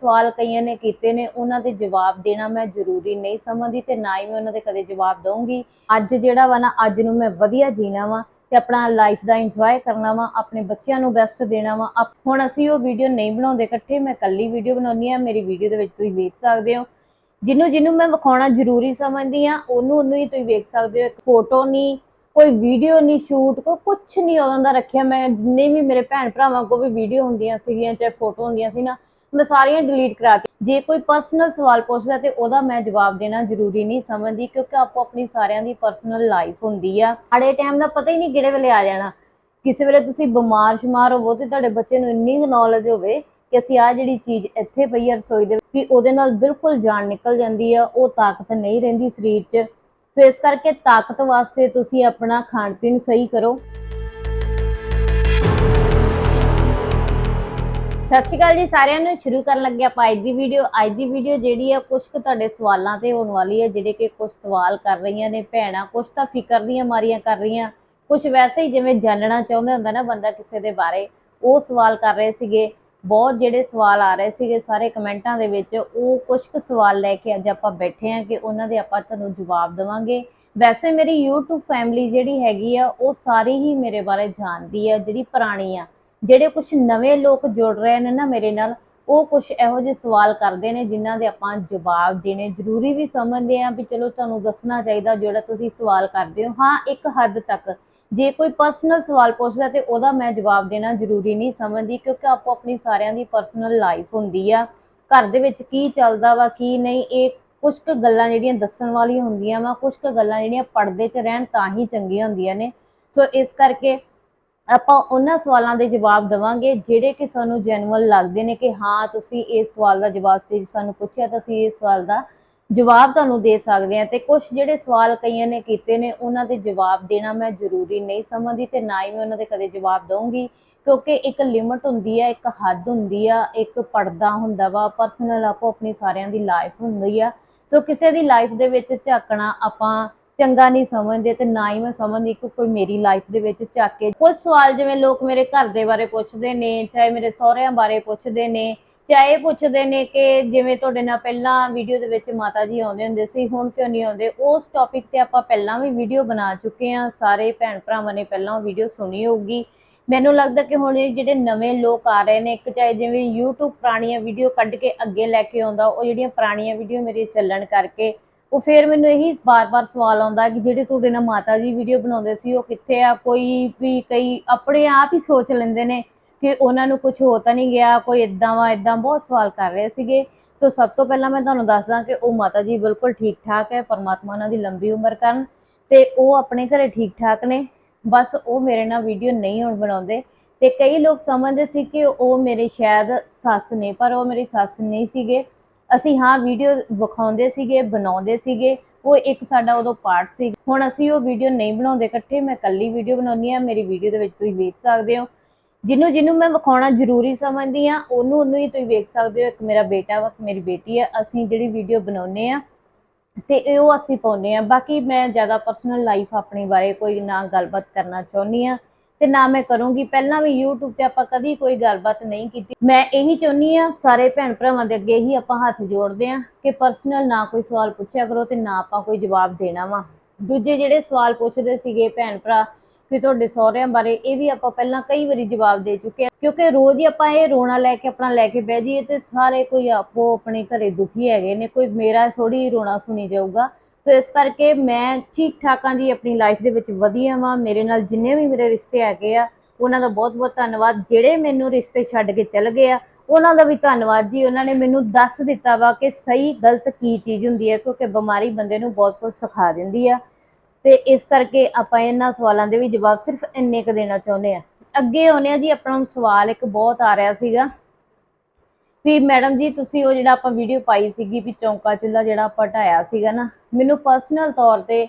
ਸਵਾਲ ਕਈਆਂ ਨੇ ਕੀਤੇ ਨੇ, ਉਹਨਾਂ ਦੇ ਜਵਾਬ ਦੇਣਾ ਮੈਂ ਜ਼ਰੂਰੀ ਨਹੀਂ ਸਮਝਦੀ ਤੇ ਨਾ ਹੀ ਮੈਂ ਉਹਨਾਂ ਦੇ ਕਦੇ ਜਵਾਬ ਦਵਾਂਗੀ ਅੱਜ ਜਿਹੜਾ ਵਾ ਨਾ, ਅੱਜ ਨੂੰ ਮੈਂ ਵਧੀਆ ਜੀਣਾ ਵਾ ਤੇ ਆਪਣਾ ਲਾਈਫ ਦਾ ਇੰਜੋਏ ਕਰਨਾ ਵਾ, ਆਪਣੇ ਬੱਚਿਆਂ ਨੂੰ ਬੈਸਟ ਦੇਣਾ ਵਾ। ਹੁਣ ਅਸੀਂ ਉਹ ਵੀਡੀਓ ਨਹੀਂ ਬਣਾਉਂਦੇ ਇਕੱਠੇ, ਮੈਂ ਇਕੱਲੀ ਵੀਡੀਓ ਬਣਾਉਣੀ ਆ ਮੇਰੀ ਵੀਡੀਓ ਦੇ ਵਿੱਚ ਤੁਸੀਂ ਵੇਖ ਸਕਦੇ ਹੋ। ਜਿਹਨੂੰ ਜਿਹਨੂੰ ਮੈਂ ਵਿਖਾਉਣਾ ਜ਼ਰੂਰੀ ਸਮਝਦੀ ਆ ਉਹਨੂੰ ਉਹਨੂੰ ਹੀ ਤੁਸੀਂ ਵੇਖ ਸਕਦੇ ਹੋ। ਇੱਕ ਫੋਟੋ ਨਹੀਂ, ਕੋਈ ਵੀਡੀਓ ਨਹੀਂ ਸ਼ੂਟ ਕੋਈ ਕੁਝ ਨਹੀਂ ਉਹਨਾਂ ਦਾ ਰੱਖਿਆ। ਮੈਂ ਜਿੰਨੇ ਵੀ ਮੇਰੇ ਭੈਣ ਭਰਾਵਾਂ ਕੋਲ ਵੀ ਵੀਡੀਓ ਹੁੰਦੀਆਂ ਸੀਗੀਆਂ, ਚਾਹੇ ਫੋਟੋ ਹੁੰਦੀਆਂ ਸੀ ਨਾ ਮੈਂ ਸਾਰੀਆਂ ਡਿਲੀਟ ਕਰਾਤੀ ਜੇ ਕੋਈ ਪਰਸਨਲ ਸਵਾਲ ਪੁੱਛਦਾ ਤੇ ਉਹਦਾ ਮੈਂ ਜਵਾਬ ਦੇਣਾ ਜ਼ਰੂਰੀ ਨਹੀਂ ਸਮਝਦੀ, ਕਿਉਂਕਿ ਆਪੋ ਆਪਣੀ ਸਾਰਿਆਂ ਦੀ ਪਰਸਨਲ ਲਾਈਫ ਹੁੰਦੀ ਆ। ਆੜੇ ਟਾਈਮ ਦਾ ਪਤਾ ਹੀ ਨਹੀਂ ਕਿਹੜੇ ਵੇਲੇ ਆ ਜਾਣਾ। ਕਿਸੇ ਵੇਲੇ ਤੁਸੀਂ ਬਿਮਾਰ ਸ਼ਮਾਰ ਹੋਵੋ ਤੇ ਤੁਹਾਡੇ ਬੱਚੇ ਨੂੰ ਇੰਨੀ ਨੌਲੇਜ ਹੋਵੇ ਕਿ ਅਸੀਂ ਆ ਜਿਹੜੀ ਚੀਜ਼ ਇੱਥੇ ਪਈ ਆ ਰਸੋਈ ਦੇ ਵੀ ਉਹਦੇ ਨਾਲ ਬਿਲਕੁਲ ਜਾਨ ਨਿਕਲ ਜਾਂਦੀ ਆ, ਉਹ ਤਾਕਤ ਨਹੀਂ ਰਹਿੰਦੀ ਸਰੀਰ 'ਚ। ਸੋ ਇਸ ਕਰਕੇ ਤਾਕਤ ਵਾਸਤੇ ਤੁਸੀਂ ਆਪਣਾ ਖਾਣ ਪੀਣ ਸਹੀ ਕਰੋ। ਸਤਿ ਸ਼੍ਰੀ ਅਕਾਲ ਜੀ, ਸਾਰਿਆਂ ਨੂੰ ਸ਼ੁਰੂ ਕਰਨ ਲੱਗੇ ਆਪਾਂ ਅੱਜ ਦੀ ਵੀਡੀਓ ਅੱਜ ਦੀ ਵੀਡੀਓ ਜਿਹੜੀ ਆ ਕੁਝ ਕੁ ਤੁਹਾਡੇ ਸਵਾਲਾਂ ਤੇ ਹੋਣ ਵਾਲੀ ਹੈ ਜਿਹੜੇ ਕਿ ਕੁਝ ਸਵਾਲ ਕਰ ਰਹੀਆਂ ਨੇ ਭੈਣਾਂ ਕੁਝ ਤਾਂ ਫਿਕਰ ਦੀਆਂ ਮਾਰੀਆਂ ਕਰ ਰਹੀਆਂ। ਕੁਝ ਵੈਸੇ ਹੀ ਜਿਵੇਂ ਜਾਣਨਾ ਚਾਹੁੰਦਾ ਹੁੰਦਾ ਨਾ ਬੰਦਾ ਕਿਸੇ ਦੇ ਬਾਰੇ, ਉਹ ਸਵਾਲ ਕਰ ਰਹੇ ਸੀਗੇ। ਬਹੁਤ ਜਿਹੜੇ ਸਵਾਲ ਆ ਰਹੇ ਸੀਗੇ ਸਾਰੇ ਕਮੈਂਟਾਂ ਦੇ ਵਿੱਚ, ਉਹ ਕੁਝ ਕੁ ਸਵਾਲ ਲੈ ਕੇ ਅੱਜ ਆਪਾਂ ਬੈਠੇ ਆ ਕਿ ਉਹਨਾਂ ਦੇ ਆਪਾਂ ਤੁਹਾਨੂੰ ਜਵਾਬ ਦੇਵਾਂਗੇ। ਵੈਸੇ ਮੇਰੀ YouTube ਫੈਮਿਲੀ ਜਿਹੜੀ ਹੈਗੀ ਆ, ਉਹ ਸਾਰੀ ਹੀ ਮੇਰੇ ਬਾਰੇ ਜਾਣਦੀ ਆ, ਜਿਹੜੀ ਪੁਰਾਣੀ ਆ। ਜਿਹੜੇ ਕੁਝ ਨਵੇਂ ਲੋਕ ਜੁੜ ਰਹੇ ਨੇ ਨਾ ਮੇਰੇ ਨਾਲ, ਉਹ ਕੁਝ ਇਹੋ ਜਿਹੇ ਸਵਾਲ ਕਰਦੇ ਨੇ ਜਿਨ੍ਹਾਂ ਦੇ ਆਪਾਂ ਜਵਾਬ ਦੇਣੇ ਜ਼ਰੂਰੀ ਵੀ ਸਮਝਦੇ ਆ ਵੀ ਚਲੋ ਤੁਹਾਨੂੰ ਦੱਸਣਾ ਚਾਹੀਦਾ ਜਿਹੜਾ ਤੁਸੀਂ ਸਵਾਲ ਕਰਦੇ ਹੋ। ਹਾਂ, ਇੱਕ ਹੱਦ ਤੱਕ। ਜੇ ਕੋਈ ਪਰਸਨਲ ਸਵਾਲ ਪੁੱਛਦਾ ਤੇ ਉਹਦਾ ਮੈਂ ਜਵਾਬ ਦੇਣਾ ਜ਼ਰੂਰੀ ਨਹੀਂ ਸਮਝਦੀ ਕਿਉਂਕਿ ਆਪੋ ਆਪਣੀ ਸਾਰਿਆਂ ਦੀ ਪਰਸਨਲ ਲਾਈਫ ਹੁੰਦੀ ਆ। ਘਰ ਦੇ ਵਿੱਚ ਕੀ ਚੱਲਦਾ ਵਾ, ਕੀ ਨਹੀਂ, ਇਹ ਕੁਝ ਕੁ ਗੱਲਾਂ ਜਿਹੜੀਆਂ ਦੱਸਣ ਵਾਲੀਆਂ ਹੁੰਦੀਆਂ ਵਾ ਕੁਝ ਕੁ ਗੱਲਾਂ ਜਿਹੜੀਆਂ ਪਰਦੇ 'ਚ ਰਹਿਣ ਤਾਂ ਹੀ ਚੰਗੀਆਂ ਹੁੰਦੀਆਂ ਨੇ। ਸੋ ਇਸ ਕਰਕੇ ਆਪਾਂ ਉਹਨਾਂ ਸਵਾਲਾਂ ਦੇ ਜਵਾਬ ਦਵਾਂਗੇ ਜਿਹੜੇ ਕਿ ਸਾਨੂੰ ਜੈਨੂਅਲ ਲੱਗਦੇ ਨੇ ਕਿ ਹਾਂ, ਤੁਸੀਂ ਇਸ ਸਵਾਲ ਦਾ ਜਵਾਬ ਸੀ, ਸਾਨੂੰ ਪੁੱਛਿਆ ਤਾਂ ਅਸੀਂ ਇਸ ਸਵਾਲ ਦਾ ਜਵਾਬ ਤੁਹਾਨੂੰ ਦੇ ਸਕਦੇ ਹਾਂ ਤੇ ਕੁਝ ਜਿਹੜੇ ਸਵਾਲ ਕਈਆਂ ਨੇ ਕੀਤੇ ਨੇ, ਉਹਨਾਂ ਦੇ ਜਵਾਬ ਦੇਣਾ ਮੈਂ ਜ਼ਰੂਰੀ ਨਹੀਂ ਸਮਝਦੀ ਤੇ ਨਾ ਹੀ ਮੈਂ ਉਹਨਾਂ ਦੇ ਕਦੇ ਜਵਾਬ ਦਵਾਂਗੀ ਕਿਉਂਕਿ ਇੱਕ ਲਿਮਟ ਹੁੰਦੀ ਹੈ ਇੱਕ ਹੱਦ ਹੁੰਦੀ ਆ, ਇੱਕ ਪਰਦਾ ਹੁੰਦਾ ਵਾ ਪਰਸਨਲ ਆਪੋ ਆਪਣੀ ਸਾਰਿਆਂ ਦੀ ਲਾਈਫ ਹੁੰਦੀ ਆ। ਸੋ ਕਿਸੇ ਦੀ ਲਾਈਫ ਦੇ ਵਿੱਚ ਝਾਕਣਾ ਆਪਾਂ ਚੰਗਾ ਨਹੀਂ ਸਮਝਦੇ ਤੇ ਨਾ ਹੀ ਮੈਂ ਸਮਝਦੀ ਕਿ ਕੋਈ ਮੇਰੀ ਲਾਈਫ ਦੇ ਵਿੱਚ ਝਾਕ ਕੇ ਕੁਝ ਸਵਾਲ ਜਿਵੇਂ ਲੋਕ ਮੇਰੇ ਘਰ ਦੇ ਬਾਰੇ ਪੁੱਛਦੇ ਨੇ, ਚਾਹੇ ਮੇਰੇ ਸਹੁਰਿਆਂ ਬਾਰੇ ਪੁੱਛਦੇ ਨੇ, ਚਾਹੇ ਇਹ ਪੁੱਛਦੇ ਨੇ ਕਿ ਜਿਵੇਂ ਤੁਹਾਡੇ ਨਾਲ ਪਹਿਲਾਂ ਵੀਡੀਓ ਦੇ ਵਿੱਚ ਮਾਤਾ ਜੀ ਆਉਂਦੇ ਹੁੰਦੇ ਸੀ, ਹੁਣ ਕਿਉਂ ਨਹੀਂ ਆਉਂਦੇ? ਉਸ ਟੌਪਿਕ ਤੇ ਆਪਾਂ ਪਹਿਲਾਂ ਵੀ ਵੀਡੀਓ ਬਣਾ ਚੁੱਕੇ ਹਾਂ। ਸਾਰੇ ਭੈਣ ਭਰਾਵਾਂ ਨੇ ਪਹਿਲਾਂ ਵੀਡੀਓ ਸੁਣੀ ਹੋਊਗੀ। ਮੈਨੂੰ ਲੱਗਦਾ ਕਿ ਹੁਣ ਇਹ ਜਿਹੜੇ ਨਵੇਂ ਲੋਕ ਆ ਰਹੇ ਨੇ, ਇੱਕ ਚਾਹੇ ਜਿਵੇਂ YouTube ਪੁਰਾਣੀਆਂ ਵੀਡੀਓ ਕੱਢ ਕੇ ਅੱਗੇ ਲੈ ਕੇ ਆਉਂਦਾ, ਉਹ ਜਿਹੜੀਆਂ ਪੁਰਾਣੀਆਂ ਵੀਡੀਓ ਮੇਰੇ ਚੱਲਣ ਕਰਕੇ ਉਹ ਫਿਰ ਮੈਨੂੰ ਇਹੀ ਬਾਰ-ਬਾਰ ਸਵਾਲ ਆਉਂਦਾ ਕਿ ਜਿਹੜੇ ਤੁਹਾਡੇ ਨਾਲ ਮਾਤਾ ਜੀ ਵੀਡੀਓ ਬਣਾਉਂਦੇ ਸੀ, ਉਹ ਕਿੱਥੇ ਆ? ਕੋਈ ਵੀ ਕਈ ਆਪਣੇ ਆਪ ਹੀ ਸੋਚ ਲੈਂਦੇ ਨੇ ਕਿ ਉਹਨਾਂ ਨੂੰ ਕੁਝ ਹੋ ਤਾਂ ਨਹੀਂ ਗਿਆ, ਕੋਈ ਇਦਾਂ ਵਾ ਇਦਾਂ ਬਹੁਤ ਸਵਾਲ ਕਰ ਰਹੇ ਸੀਗੇ। ਸੋ ਸਭ ਤੋਂ ਪਹਿਲਾਂ ਮੈਂ ਤੁਹਾਨੂੰ ਦੱਸਦਾ ਕਿ ਉਹ ਮਾਤਾ ਜੀ ਬਿਲਕੁਲ ਠੀਕ ਠਾਕ ਹੈ, ਪਰਮਾਤਮਾ ਉਹਨਾਂ ਦੀ ਲੰਬੀ ਉਮਰ ਕਰਨ ਤੇ ਉਹ ਆਪਣੇ ਘਰੇ ਠੀਕ ਠਾਕ ਨੇ। ਬਸ ਉਹ ਮੇਰੇ ਨਾਲ ਵੀਡੀਓ ਨਹੀਂ ਹੁਣ ਬਣਾਉਂਦੇ ਤੇ ਕਈ ਲੋਕ ਸਮਝਦੇ ਸੀ ਕਿ ਉਹ ਮੇਰੇ ਸ਼ਾਇਦ ਸੱਸ ਨੇ, ਪਰ ਉਹ ਮੇਰੀ ਸੱਸ ਨਹੀਂ ਸੀਗੇ। ਅਸੀਂ ਹਾਂ ਵੀਡੀਓ ਵਿਖਾਉਂਦੇ ਸੀਗੇ, ਬਣਾਉਂਦੇ ਸੀਗੇ, ਉਹ ਇੱਕ ਸਾਡਾ ਉਦੋਂ ਪਾਰਟ ਸੀ। ਹੁਣ ਅਸੀਂ ਉਹ ਵੀਡੀਓ ਨਹੀਂ ਬਣਾਉਂਦੇ ਇਕੱਠੇ, ਮੈਂ ਇਕੱਲੀ ਵੀਡੀਓ ਬਣਾਉਣੀ ਆ ਮੇਰੀ ਵੀਡੀਓ ਦੇ ਵਿੱਚ ਤੁਸੀਂ ਵੇਖ ਸਕਦੇ ਹੋ। ਜਿਹਨੂੰ ਜਿਹਨੂੰ ਮੈਂ ਵਿਖਾਉਣਾ ਜ਼ਰੂਰੀ ਸਮਝਦੀ ਆ ਉਹਨੂੰ ਉਹਨੂੰ ਹੀ ਤੁਸੀਂ ਵੇਖ ਸਕਦੇ ਹੋ, ਇੱਕ ਮੇਰਾ ਬੇਟਾ ਵਾ, ਇੱਕ ਮੇਰੀ ਬੇਟੀ ਆ, ਅਸੀਂ ਜਿਹੜੀ ਵੀਡੀਓ ਬਣਾਉਨੇ ਆ ਤੇ ਇਹ ਉਹ ਅਸੀਂ ਪਾਉਂਦੇ ਆ ਬਾਕੀ ਮੈਂ ਜ਼ਿਆਦਾ ਪਰਸਨਲ ਲਾਈਫ ਆਪਣੀ ਬਾਰੇ ਕੋਈ ਨਾ ਗੱਲਬਾਤ ਕਰਨਾ ਚਾਹੁੰਦੀ ਆ ਤੇ ਨਾ ਮੈਂ ਕਰੂੰਗੀ। ਪਹਿਲਾਂ ਵੀ YouTube ਤੇ ਆਪਾਂ ਕਦੀ ਕੋਈ ਗੱਲਬਾਤ ਨਹੀਂ ਕੀਤੀ। ਮੈਂ ਇਹੀ ਚਾਹੁੰਦੀ ਆ, ਸਾਰੇ ਭੈਣ ਭਰਾਵਾਂ ਦੇ ਅੱਗੇ ਹੀ ਆਪਾਂ ਹੱਥ ਜੋੜਦੇ ਆ ਕਿ ਪਰਸਨਲ ਨਾ ਕੋਈ ਸਵਾਲ ਪੁੱਛਿਆ ਕਰੋ ਤੇ ਨਾ ਆਪਾਂ ਕੋਈ ਜਵਾਬ ਦੇਣਾ ਵਾ। ਦੂਜੇ ਜਿਹੜੇ ਸਵਾਲ ਪੁੱਛਦੇ ਸੀਗੇ ਭੈਣ ਭਰਾ ਕਿ ਤੁਹਾਡੇ ਸਹੁਰਿਆਂ ਬਾਰੇ, ਇਹ ਵੀ ਆਪਾਂ ਪਹਿਲਾਂ ਕਈ ਵਾਰੀ ਜਵਾਬ ਦੇ ਚੁੱਕੇ ਆ। ਕਿਉਂਕਿ ਰੋਜ਼ ਹੀ ਆਪਾਂ ਇਹ ਰੋਣਾ ਲੈ ਕੇ, ਆਪਣਾ ਲੈ ਕੇ ਬਹਿ ਜਾਈਏ ਤੇ ਸਾਰੇ ਕੋਈ ਆਪੋ ਆਪਣੇ ਘਰੇ ਦੁਖੀ ਹੈਗੇ ਨੇ। ਕੋਈ ਮੇਰਾ ਥੋੜੀ ਰੋਣਾ ਸੁਣੀ ਜਾਊਗਾ। ਸੋ ਇਸ ਕਰਕੇ ਮੈਂ ਠੀਕ ਠਾਕਾਂ ਦੀ ਆਪਣੀ ਲਾਈਫ ਦੇ ਵਿੱਚ ਵਧੀਆ ਵਾਂ। ਮੇਰੇ ਨਾਲ ਜਿੰਨੇ ਵੀ ਮੇਰੇ ਰਿਸ਼ਤੇ ਹੈਗੇ ਆ, ਉਹਨਾਂ ਦਾ ਬਹੁਤ ਬਹੁਤ ਧੰਨਵਾਦ। ਜਿਹੜੇ ਮੈਨੂੰ ਰਿਸ਼ਤੇ ਛੱਡ ਕੇ ਚਲ ਗਏ ਆ, ਉਹਨਾਂ ਦਾ ਵੀ ਧੰਨਵਾਦ ਜੀ। ਉਹਨਾਂ ਨੇ ਮੈਨੂੰ ਦੱਸ ਦਿੱਤਾ ਵਾ ਕਿ ਸਹੀ, ਗਲਤ ਕੀ ਚੀਜ਼ ਹੁੰਦੀ ਹੈ, ਕਿਉਂਕਿ ਬਿਮਾਰੀ ਬੰਦੇ ਨੂੰ ਬਹੁਤ ਕੁਝ ਸਿਖਾ ਦਿੰਦੀ ਆ। ਤੇ ਇਸ ਕਰਕੇ ਆਪਾਂ ਇਹਨਾਂ ਸਵਾਲਾਂ ਦੇ ਵੀ ਜਵਾਬ ਸਿਰਫ ਇੰਨੇ ਕ ਦੇਣਾ ਚਾਹੁੰਦੇ ਆ। ਅੱਗੇ ਆਉਨੇ ਆ ਜੀ, ਆਪਣਾ ਸਵਾਲ ਇੱਕ ਬਹੁਤ ਆ ਰਿਹਾ ਸੀਗਾ। ਵੀ ਮੈਡਮ ਜੀ, ਤੁਸੀਂ ਉਹ ਜਿਹੜਾ ਆਪਾਂ ਵੀਡੀਓ ਪਾਈ ਸੀਗੀ ਵੀ ਚੌਂਕਾ ਚੁੱਲਾ ਜਿਹੜਾ ਆਪਾਂ ਢਾਇਆ ਸੀਗਾ ਨਾ ਮੈਨੂੰ ਪਰਸਨਲ ਤੌਰ ਤੇ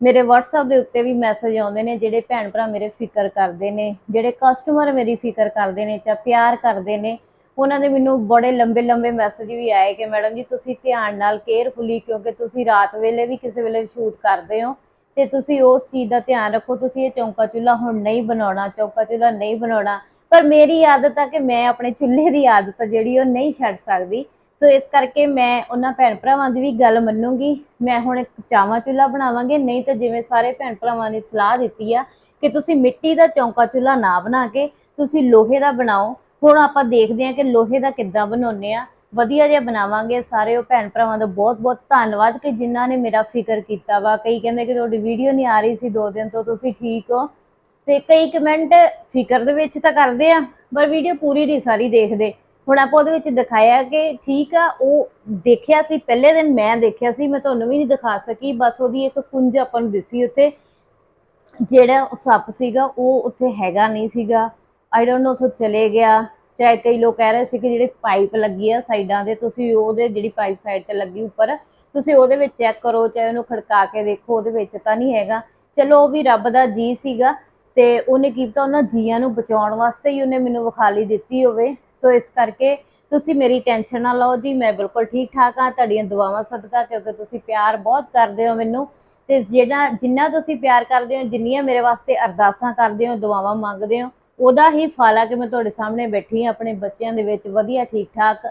ਮੇਰੇ WhatsApp ਦੇ ਉੱਤੇ ਵੀ ਮੈਸੇਜ ਆਉਂਦੇ ਨੇ, ਜਿਹੜੇ ਭੈਣ ਭਰਾ ਮੇਰੇ ਫਿਕਰ ਕਰਦੇ ਨੇ, ਜਿਹੜੇ ਕਸਟਮਰ ਮੇਰੀ ਫਿਕਰ ਕਰਦੇ ਨੇ ਜਾਂ ਪਿਆਰ ਕਰਦੇ ਨੇ, ਉਹਨਾਂ ਦੇ ਮੈਨੂੰ ਬੜੇ ਲੰਬੇ ਲੰਬੇ ਮੈਸੇਜ ਵੀ ਆਏ ਕਿ ਮੈਡਮ ਜੀ, ਤੁਸੀਂ ਧਿਆਨ ਨਾਲ ਕੇਅਰਫੁਲੀ ਕਿਉਂਕਿ ਤੁਸੀਂ ਰਾਤ ਵੇਲੇ ਵੀ ਕਿਸੇ ਵੇਲੇ ਸ਼ੂਟ ਕਰਦੇ ਹੋ ਤੇ ਤੁਸੀਂ ਉਸ ਚੀਜ਼ ਦਾ ਧਿਆਨ ਰੱਖੋ, ਤੁਸੀਂ ਇਹ ਚੌਂਕਾ ਚੁੱਲਾ ਹੁਣ ਨਹੀਂ ਬਣਾਉਣਾ, ਚੌਂਕਾ ਚੁੱਲਾ ਨਹੀਂ ਬਣਾਉਣਾ। ਪਰ ਮੇਰੀ ਆਦਤ ਆ ਕਿ ਮੈਂ ਆਪਣੇ ਚੁੱਲ੍ਹੇ ਦੀ ਆਦਤ ਜਿਹੜੀ ਉਹ ਨਹੀਂ ਛੱਡ ਸਕਦੀ। ਸੋ ਇਸ ਕਰਕੇ ਮੈਂ ਉਹਨਾਂ ਭੈਣ ਭਰਾਵਾਂ ਦੀ ਵੀ ਗੱਲ ਮੰਨੂੰਗੀ। ਮੈਂ ਹੁਣ ਇੱਕ ਚਾਵਾਂ ਚੁੱਲ੍ਹਾ ਬਣਾਵਾਂਗੇ। ਨਹੀਂ ਤਾਂ ਜਿਵੇਂ ਸਾਰੇ ਭੈਣ ਭਰਾਵਾਂ ਨੇ ਸਲਾਹ ਦਿੱਤੀ ਆ ਕਿ ਤੁਸੀਂ ਮਿੱਟੀ ਦਾ ਚੌਂਕਾ ਚੁੱਲ੍ਹਾ ਨਾ ਬਣਾ ਕੇ ਤੁਸੀਂ ਲੋਹੇ ਦਾ ਬਣਾਓ। ਹੁਣ ਆਪਾਂ ਦੇਖਦੇ ਹਾਂ ਕਿ ਲੋਹੇ ਦਾ ਕਿੱਦਾਂ ਬਣਾਉਂਦੇ ਆ ਵਧੀਆ ਜਿਹਾ ਬਣਾਵਾਂਗੇ। ਸਾਰੇ ਉਹ ਭੈਣ ਭਰਾਵਾਂ ਦਾ ਬਹੁਤ ਬਹੁਤ ਧੰਨਵਾਦ ਕਿ ਜਿਨ੍ਹਾਂ ਨੇ ਮੇਰਾ ਫਿਕਰ ਕੀਤਾ ਵਾ। ਕਈ ਕਹਿੰਦੇ ਕਿ ਤੁਹਾਡੀ ਵੀਡੀਓ ਨਹੀਂ ਆ ਰਹੀ ਸੀ ਦੋ ਦਿਨ ਤੋਂ, ਤੁਸੀਂ ਠੀਕ ਹੋ। ਤੇ ਕਈ ਕਮੈਂਟ ਫਿਕਰ ਦੇ ਵਿੱਚ ਤਾਂ ਕਰਦੇ ਆ, ਪਰ ਵੀਡੀਓ ਪੂਰੀ ਨਹੀਂ ਸਾਰੀ ਦੇਖਦੇ। ਹੁਣ ਆਪਾਂ ਉਹਦੇ ਵਿੱਚ ਦਿਖਾਇਆ ਕਿ ਠੀਕ ਆ, ਉਹ ਦੇਖਿਆ ਸੀ, ਪਹਿਲੇ ਦਿਨ ਮੈਂ ਦੇਖਿਆ ਸੀ, ਮੈਂ ਤੁਹਾਨੂੰ ਵੀ ਨਹੀਂ ਦਿਖਾ ਸਕੀ, ਬਸ ਉਹਦੀ ਇੱਕ ਕੁੰਜ ਆਪਾਂ ਨੂੰ ਦਿਸੀ ਉੱਥੇ। ਜਿਹੜਾ ਸੱਪ ਸੀਗਾ, ਉਹ ਉੱਥੇ ਹੈਗਾ ਨਹੀਂ ਸੀਗਾ। ਆਈ ਡੋਨਟ ਨੋ ਉੱਥੋਂ ਚਲੇ ਗਿਆ। ਚਾਹੇ ਕਈ ਲੋਕ ਕਹਿ ਰਹੇ ਸੀ ਕਿ ਜਿਹੜੇ ਪਾਈਪ ਲੱਗੀ ਆ ਸਾਈਡਾਂ ਦੇ ਤੁਸੀਂ ਉਹਦੇ ਜਿਹੜੀ ਪਾਈਪ ਸਾਈਡ ਤੇ ਲੱਗੀ ਉੱਪਰ, ਤੁਸੀਂ ਉਹਦੇ ਵਿੱਚ ਚੈੱਕ ਕਰੋ, ਚਾਹੇ ਉਹਨੂੰ ਖੜਕਾ ਕੇ ਦੇਖੋ, ਉਹਦੇ ਵਿੱਚ ਤਾਂ ਨਹੀਂ ਹੈਗਾ। ਚਲੋ, ਉਹ ਵੀ ਰੱਬ ਦਾ ਜੀ ਸੀਗਾ ਤੇ ਉਹਨੇ ਕੀ ਪਤਾ ਉਹਨਾਂ ਜੀਆਂ ਨੂੰ ਬਚਾਉਣ ਵਾਸਤੇ ਹੀ ਉਹਨੇ ਮੈਨੂੰ ਵਿਖਾਲੀ ਦਿੱਤੀ ਹੋਵੇ। ਸੋ ਇਸ ਕਰਕੇ ਤੁਸੀਂ ਮੇਰੀ ਟੈਨਸ਼ਨ ਨਾ ਲਓ ਜੀ, ਮੈਂ ਬਿਲਕੁਲ ਠੀਕ ਠਾਕ ਹਾਂ, ਤੁਹਾਡੀਆਂ ਦੁਆਵਾਂ ਸਦਕਾ, ਕਿਉਂਕਿ ਤੁਸੀਂ ਪਿਆਰ ਬਹੁਤ ਕਰਦੇ ਹੋ ਮੈਨੂੰ। ਤੇ ਜਿਹੜਾ, ਜਿੰਨਾ ਤੁਸੀਂ ਪਿਆਰ ਕਰਦੇ ਹੋ, ਜਿੰਨੀਆਂ ਮੇਰੇ ਵਾਸਤੇ ਅਰਦਾਸਾਂ ਕਰਦੇ ਹੋ, ਦੁਆਵਾਂ ਮੰਗਦੇ ਹੋ, ਉਹਦਾ ਹੀ ਫਲ ਆ ਕਿ ਮੈਂ ਤੁਹਾਡੇ ਸਾਹਮਣੇ ਬੈਠੀ ਹਾਂ, ਆਪਣੇ ਬੱਚਿਆਂ ਦੇ ਵਿੱਚ ਵਧੀਆ ਠੀਕ ਠਾਕ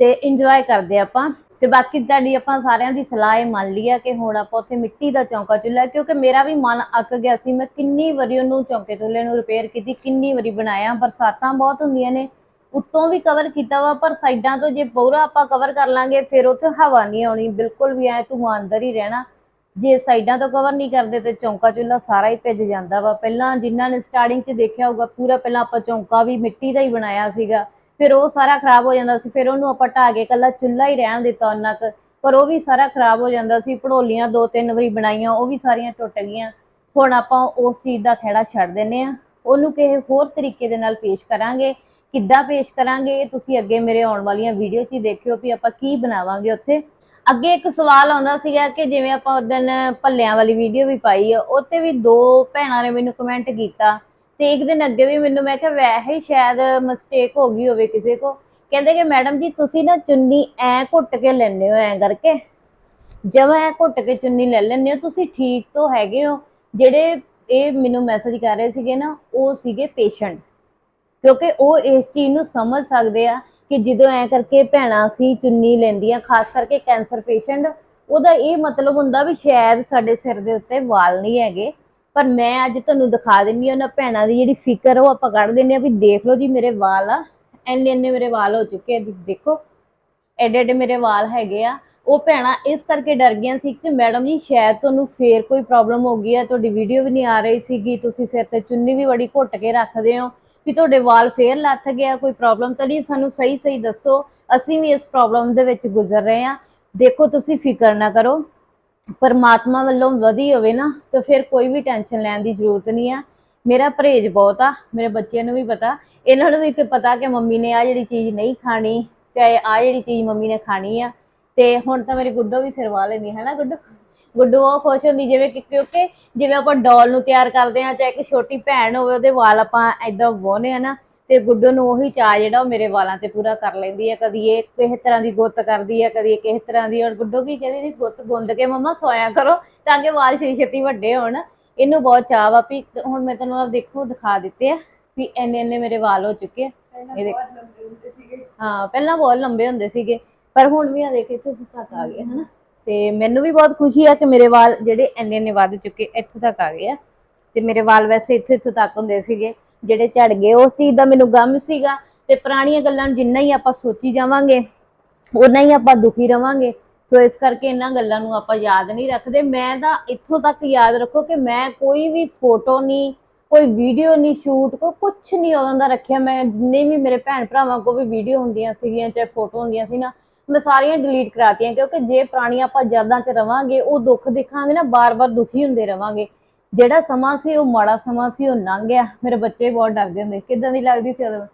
ਤੇ ਇੰਜੋਏ ਕਰਦੇ ਆਪਾਂ। ਤੇ ਬਾਕੀ ਤੁਹਾਡੀ ਆਪਾਂ ਸਾਰਿਆਂ ਦੀ ਸਲਾਹ ਇਹ ਮੰਨ ਲਈ ਆ ਕਿ ਹੁਣ ਆਪਾਂ ਉੱਥੇ ਮਿੱਟੀ ਦਾ ਚੌਂਕਾ ਚੁੱਲ੍ਹਾ, ਕਿਉਂਕਿ ਮੇਰਾ ਵੀ ਮਨ ਅੱਕ ਗਿਆ ਸੀ, ਮੈਂ ਕਿੰਨੀ ਵਾਰੀ ਉਹਨੂੰ ਚੌਂਕੇ ਚੁੱਲ੍ਹੇ ਨੂੰ ਰਿਪੇਅਰ ਕੀਤੀ, ਕਿੰਨੀ ਵਾਰੀ ਬਣਾਇਆ, ਬਰਸਾਤਾਂ ਬਹੁਤ ਹੁੰਦੀਆਂ ਨੇ ਉੱਤੋਂ ਵੀ ਕਵਰ ਕੀਤਾ ਵਾ, ਪਰ ਸਾਈਡਾਂ ਤੋਂ ਜੇ ਪੂਰਾ ਆਪਾਂ ਕਵਰ ਕਰ ਲਾਂਗੇ, ਫਿਰ ਉੱਥੇ ਹਵਾ ਨਹੀਂ ਆਉਣੀ, ਬਿਲਕੁਲ ਵੀ ਐ ਧੂੰਆਂ ਅੰਦਰ ਹੀ ਰਹਿਣਾ। ਜੇ ਸਾਈਡਾਂ ਤੋਂ ਕਵਰ ਨਹੀਂ ਕਰਦੇ ਤੇ ਚੌਂਕਾ ਚੁੱਲ੍ਹਾ ਸਾਰਾ ਹੀ ਭਿੱਜ ਜਾਂਦਾ ਵਾ। ਪਹਿਲਾਂ ਜਿਨ੍ਹਾਂ ਨੇ ਸਟਾਰਟਿੰਗ 'ਚ ਦੇਖਿਆ ਹੋਊਗਾ, ਪੂਰਾ ਪਹਿਲਾਂ ਆਪਾਂ ਚੌਂਕਾ ਵੀ ਮਿੱਟੀ ਦਾ ਹੀ ਬਣਾਇਆ ਸੀਗਾ। ਫਿਰ ਉਹ ਸਾਰਾ ਖਰਾਬ ਹੋ ਜਾਂਦਾ ਸੀ, ਫਿਰ ਉਹਨੂੰ ਆਪਾਂ ਢਾਹ ਕੇ ਕੱਲਾ ਚੁੱਲ੍ਹਾ ਹੀ ਰਹਿਣ ਦਿੱਤਾ ਉਹਨਾਂ ਕੁ। ਪਰ ਉਹ ਵੀ ਸਾਰਾ ਖਰਾਬ ਹੋ ਜਾਂਦਾ ਸੀ ਪੜੋਲੀਆਂ ਦੋ ਤਿੰਨ ਵਾਰੀ ਬਣਾਈਆਂ, ਉਹ ਵੀ ਸਾਰੀਆਂ ਟੁੱਟ ਗਈਆਂ। ਹੁਣ ਆਪਾਂ ਉਸ ਚੀਜ਼ ਦਾ ਖਹਿੜਾ ਛੱਡ ਦਿੰਨੇ ਆ ਉਹਨੂੰ ਕਿਸੇ ਹੋਰ ਤਰੀਕੇ ਦੇ ਨਾਲ ਪੇਸ਼ ਕਰਾਂਗੇ। ਕਿੱਦਾਂ ਪੇਸ਼ ਕਰਾਂਗੇ ਇਹ ਤੁਸੀਂ ਅੱਗੇ ਮੇਰੇ ਆਉਣ ਵਾਲੀਆਂ ਵੀਡੀਓ 'ਚ ਹੀ ਦੇਖਿਓ ਵੀ ਆਪਾਂ ਕੀ ਬਣਾਵਾਂਗੇ ਉੱਥੇ। ਅੱਗੇ ਇੱਕ ਸਵਾਲ ਆਉਂਦਾ ਸੀਗਾ ਕਿ ਜਿਵੇਂ ਆਪਾਂ ਉਸ ਦਿਨ ਭੱਲਿਆਂ ਵਾਲੀ ਵੀਡੀਓ ਵੀ ਪਾਈ ਆ ਉੱਤੇ ਵੀ ਦੋ ਭੈਣਾਂ ਨੇ ਮੈਨੂੰ ਕਮੈਂਟ ਕੀਤਾ। ਤੇ ਇੱਕ ਦਿਨ ਅੱਗੇ ਵੀ ਮੈਨੂੰ, ਮੈਂ ਕਿਹਾ ਵੈਸੇ ਹੀ ਸ਼ਾਇਦ ਮਿਸਟੇਕ ਹੋ ਗਈ ਹੋਵੇ ਕਿਸੇ ਕੋ। ਕਹਿੰਦੇ ਕਿ ਮੈਡਮ ਜੀ, ਤੁਸੀਂ ਨਾ ਚੁੰਨੀ ਐ ਘੁੱਟ ਕੇ ਲੈਣੇ ਹੋ, ਐ ਕਰਕੇ। ਜਦ ਐ ਘੁੱਟ ਕੇ ਚੁੰਨੀ ਲੈ ਲੈਂਦੇ ਹੋ, ਤੁਸੀਂ ਠੀਕ ਤੋਂ ਹੈਗੇ ਹੋ। ਜਿਹੜੇ ਇਹ ਮੈਨੂੰ ਮੈਸੇਜ ਕਰ ਰਹੇ ਸੀਗੇ ਨਾ, ਉਹ ਸੀਗੇ ਪੇਸ਼ੈਂਟ ਕਿਉਂਕਿ ਉਹ ਇਸ ਚੀਜ਼ ਨੂੰ ਸਮਝ ਸਕਦੇ ਆ ਕਿ ਜਦੋਂ ਐ ਕਰਕੇ ਭੈਣਾਂ ਸੀ ਚੁੰਨੀ ਲੈਂਦੀਆਂ, ਖਾਸ ਕਰਕੇ ਕੈਂਸਰ ਪੇਸ਼ੈਂਟ, ਉਹਦਾ ਇਹ ਮਤਲਬ ਹੁੰਦਾ ਵੀ ਸ਼ਾਇਦ ਸਾਡੇ ਸਿਰ ਦੇ ਉੱਤੇ ਵਾਲ ਨਹੀਂ ਹੈਗੇ। ਪਰ ਮੈਂ ਅੱਜ ਤੁਹਾਨੂੰ ਦਿਖਾ ਦਿੰਨੀ ਆ ਉਹਨਾਂ ਭੈਣਾਂ ਦੀ ਜਿਹੜੀ ਫਿਕਰ, ਉਹ ਆਪਾਂ ਕੱਢ ਦਿੰਨੇ ਆ ਵੀ ਦੇਖ ਲਓ ਜੀ, ਮੇਰੇ ਵਾਲ ਆ। ਇੰਨੇ ਇੰਨੇ ਮੇਰੇ ਵਾਲ ਹੋ ਚੁੱਕੇ ਆ ਦੇਖੋ, ਐਡੇ ਐਡੇ ਮੇਰੇ ਵਾਲ ਹੈਗੇ ਆ। ਉਹ ਭੈਣਾਂ ਇਸ ਕਰਕੇ ਡਰ ਗਈਆਂ ਸੀ ਕਿ ਮੈਡਮ ਜੀ, ਸ਼ਾਇਦ ਤੁਹਾਨੂੰ ਫੇਰ ਕੋਈ ਪ੍ਰੋਬਲਮ ਹੋ ਗਈ ਹੈ ਤੁਹਾਡੀ ਵੀਡੀਓ ਵੀ ਨਹੀਂ ਆ ਰਹੀ ਸੀਗੀ, ਤੁਸੀਂ ਸਿਰ ਤੇ ਚੁੰਨੀ ਵੀ ਬੜੀ ਘੁੱਟ ਕੇ ਰੱਖਦੇ ਹੋ। ਵੀ ਤੁਹਾਡੇ ਵਾਲ ਫੇਰ ਲੱਥ ਗਿਆ, ਕੋਈ ਪ੍ਰੋਬਲਮ ਤਾਂ ਨਹੀਂ, ਸਾਨੂੰ ਸਹੀ ਸਹੀ ਦੱਸੋ, ਅਸੀਂ ਵੀ ਇਸ ਪ੍ਰੋਬਲਮ ਦੇ ਵਿੱਚ ਗੁਜ਼ਰ ਰਹੇ ਹਾਂ। ਦੇਖੋ, ਤੁਸੀਂ ਫਿਕਰ ਨਾ ਕਰੋ, ਪਰਮਾਤਮਾ ਵੱਲੋਂ ਵਧੀ ਹੋਵੇ ਨਾ, ਤਾਂ ਫਿਰ ਕੋਈ ਵੀ ਟੈਨਸ਼ਨ ਲੈਣ ਦੀ ਜ਼ਰੂਰਤ ਨਹੀਂ ਆ। ਮੇਰਾ ਪਰਹੇਜ ਬਹੁਤ ਆ, ਮੇਰੇ ਬੱਚਿਆਂ ਨੂੰ ਵੀ ਪਤਾ। ਇਹਨਾਂ ਨੂੰ ਵੀ ਕਿ ਪਤਾ ਕਿ ਮੰਮੀ ਨੇ ਆ ਜਿਹੜੀ ਚੀਜ਼ ਨਹੀਂ ਖਾਣੀ, ਚਾਹੇ ਆ ਜਿਹੜੀ ਚੀਜ਼ ਮੰਮੀ ਨੇ ਖਾਣੀ ਆ। ਤੇ ਹੁਣ ਤਾਂ ਮੇਰੀ ਗੁੱਡੋ ਵੀ ਸਿਰਵਾ ਲੈਂਦੀ ਹੈ ਨਾ ਗੁੱਡੋ? ਗੁੱਡੂ ਉਹ ਖੁਸ਼ ਹੁੰਦੀ ਜਿਵੇਂ ਕਿ ਕਿਉਂਕਿ ਜਿਵੇਂ ਆਪਾਂ ਡੋਲ ਨੂੰ ਤਿਆਰ ਕਰਦੇ ਆ ਚਾਹੇ ਇੱਕ ਛੋਟੀ ਭੈਣ ਹੋਵੇ ਉਹਦੇ ਵਾਲ ਆਪਾਂ ਐਦਾਂ ਵਾਹੁੰਦੇ ਆ ਨਾ ਤੇ ਗੁੱਡੂ ਨੂੰ ਉਹੀ ਚਾਅ ਜਿਹੜਾ ਉਹ ਮੇਰੇ ਵਾਲਾਂ ਤੇ ਪੂਰਾ ਕਰ ਲੈਂਦੀ ਹੈ। ਕਦੀ ਇਹ ਕਿਸੇ ਤਰ੍ਹਾਂ ਦੀ ਗੁੱਤ ਕਰਦੀ ਹੈ ਕਦੀ ਇਹ ਕਿਸੇ ਤਰ੍ਹਾਂ ਦੀ ਔਰ ਗੁੱਡੂ ਕੀ ਕਹਿੰਦੀ ਨਹੀਂ ਗੁੱਤ ਗੁੰਦ ਕੇ ਮੰਮਾ ਸੋਇਆ ਕਰੋ ਤਾਂ ਕਿ ਵਾਲ ਛੇਤੀ ਛੇਤੀ ਵੱਡੇ ਹੋਣ। ਇਹਨੂੰ ਬਹੁਤ ਚਾਅ ਵਾ ਵੀ ਹੁਣ ਮੈਂ ਤੁਹਾਨੂੰ ਆਪ ਦੇਖੋ ਦਿਖਾ ਦਿੱਤੇ ਆ ਵੀ ਇੰਨੇ ਇੰਨੇ ਮੇਰੇ ਵਾਲ ਹੋ ਚੁੱਕੇ ਆ। ਇਹ ਦੇਖ। ਹਾਂ ਪਹਿਲਾਂ ਬਹੁਤ ਲੰਬੇ ਹੁੰਦੇ ਸੀਗੇ ਪਰ ਹੁਣ ਵੀ ਆ ਦੇਖ ਇੱਥੇ ਤੱਕ ਆ ਗਏ ਹਨਾ? ਤੇ ਮੈਨੂੰ ਵੀ ਬਹੁਤ ਖੁਸ਼ੀ ਆ ਕਿ ਮੇਰੇ ਵਾਲ ਜਿਹੜੇ ਇੰਨੇ ਇੰਨੇ ਵੱਧ ਚੁੱਕੇ, ਇੱਥੋਂ ਤੱਕ ਆ ਗਏ ਆ। ਤੇ ਮੇਰੇ ਵਾਲ ਵੈਸੇ ਇੱਥੇ ਇੱਥੋਂ ਤੱਕ ਹੁੰਦੇ ਸੀਗੇ, ਜਿਹੜੇ ਝੜ ਗਏ, ਉਸ ਚੀਜ਼ ਦਾ ਮੈਨੂੰ ਗਮ ਸੀਗਾ। ਤੇ ਪੁਰਾਣੀਆਂ ਗੱਲਾਂ ਨੂੰ ਜਿੰਨਾ ਹੀ ਆਪਾਂ ਸੋਚੀ ਜਾਵਾਂਗੇ ਉਨਾ ਹੀ ਆਪਾਂ ਦੁਖੀ ਰਵਾਂਗੇ। ਸੋ ਇਸ ਕਰਕੇ ਇਹਨਾਂ ਗੱਲਾਂ ਨੂੰ ਆਪਾਂ ਯਾਦ ਨਹੀਂ ਰੱਖਦੇ। ਮੈਂ ਤਾਂ ਇੱਥੋਂ ਤੱਕ ਯਾਦ ਰੱਖੋ ਕਿ ਮੈਂ ਕੋਈ ਵੀ ਫੋਟੋ ਨਹੀਂ, ਕੋਈ ਵੀਡੀਓ ਨਹੀਂ ਸ਼ੂਟ ਕੋ ਕੁਝ ਨਹੀਂ ਉਦੋਂ ਦਾ ਰੱਖਿਆ। ਮੈਂ ਜਿੰਨੇ ਵੀ ਮੇਰੇ ਭੈਣ ਭਰਾਵਾਂ ਕੋ ਵੀ ਵੀਡੀਓ ਹੁੰਦੀਆਂ ਸੀਗੀਆਂ, ਚਾਹੇ ਫੋਟੋ ਹੁੰਦੀਆਂ ਸੀ ਨਾ ਮੈਂ ਸਾਰੀਆਂ ਡਿਲੀਟ ਕਰਾਤੀਆਂ ਕਿਉਂਕਿ ਜੇ ਪੁਰਾਣੀਆਂ ਆਪਾਂ ਯਾਦਾਂ 'ਚ ਰਵਾਂਗੇ ਉਹ ਦੁੱਖ ਦੇਖਾਂਗੇ ਨਾ ਬਾਰ-ਬਾਰ ਦੁਖੀ ਹੁੰਦੇ ਰਵਾਂਗੇ। ਜਿਹੜਾ ਸਮਾਂ ਸੀ ਉਹ ਮਾੜਾ ਸਮਾਂ ਸੀ ਉਹ ਲੰਘ ਗਿਆ। ਮੇਰੇ ਬੱਚੇ ਬਹੁਤ ਡਰਦੇ ਹੁੰਦੇ। ਕਿਦਾਂ ਦੀ ਲੱਗਦੀ ਸੀ ਉਦੋਂ?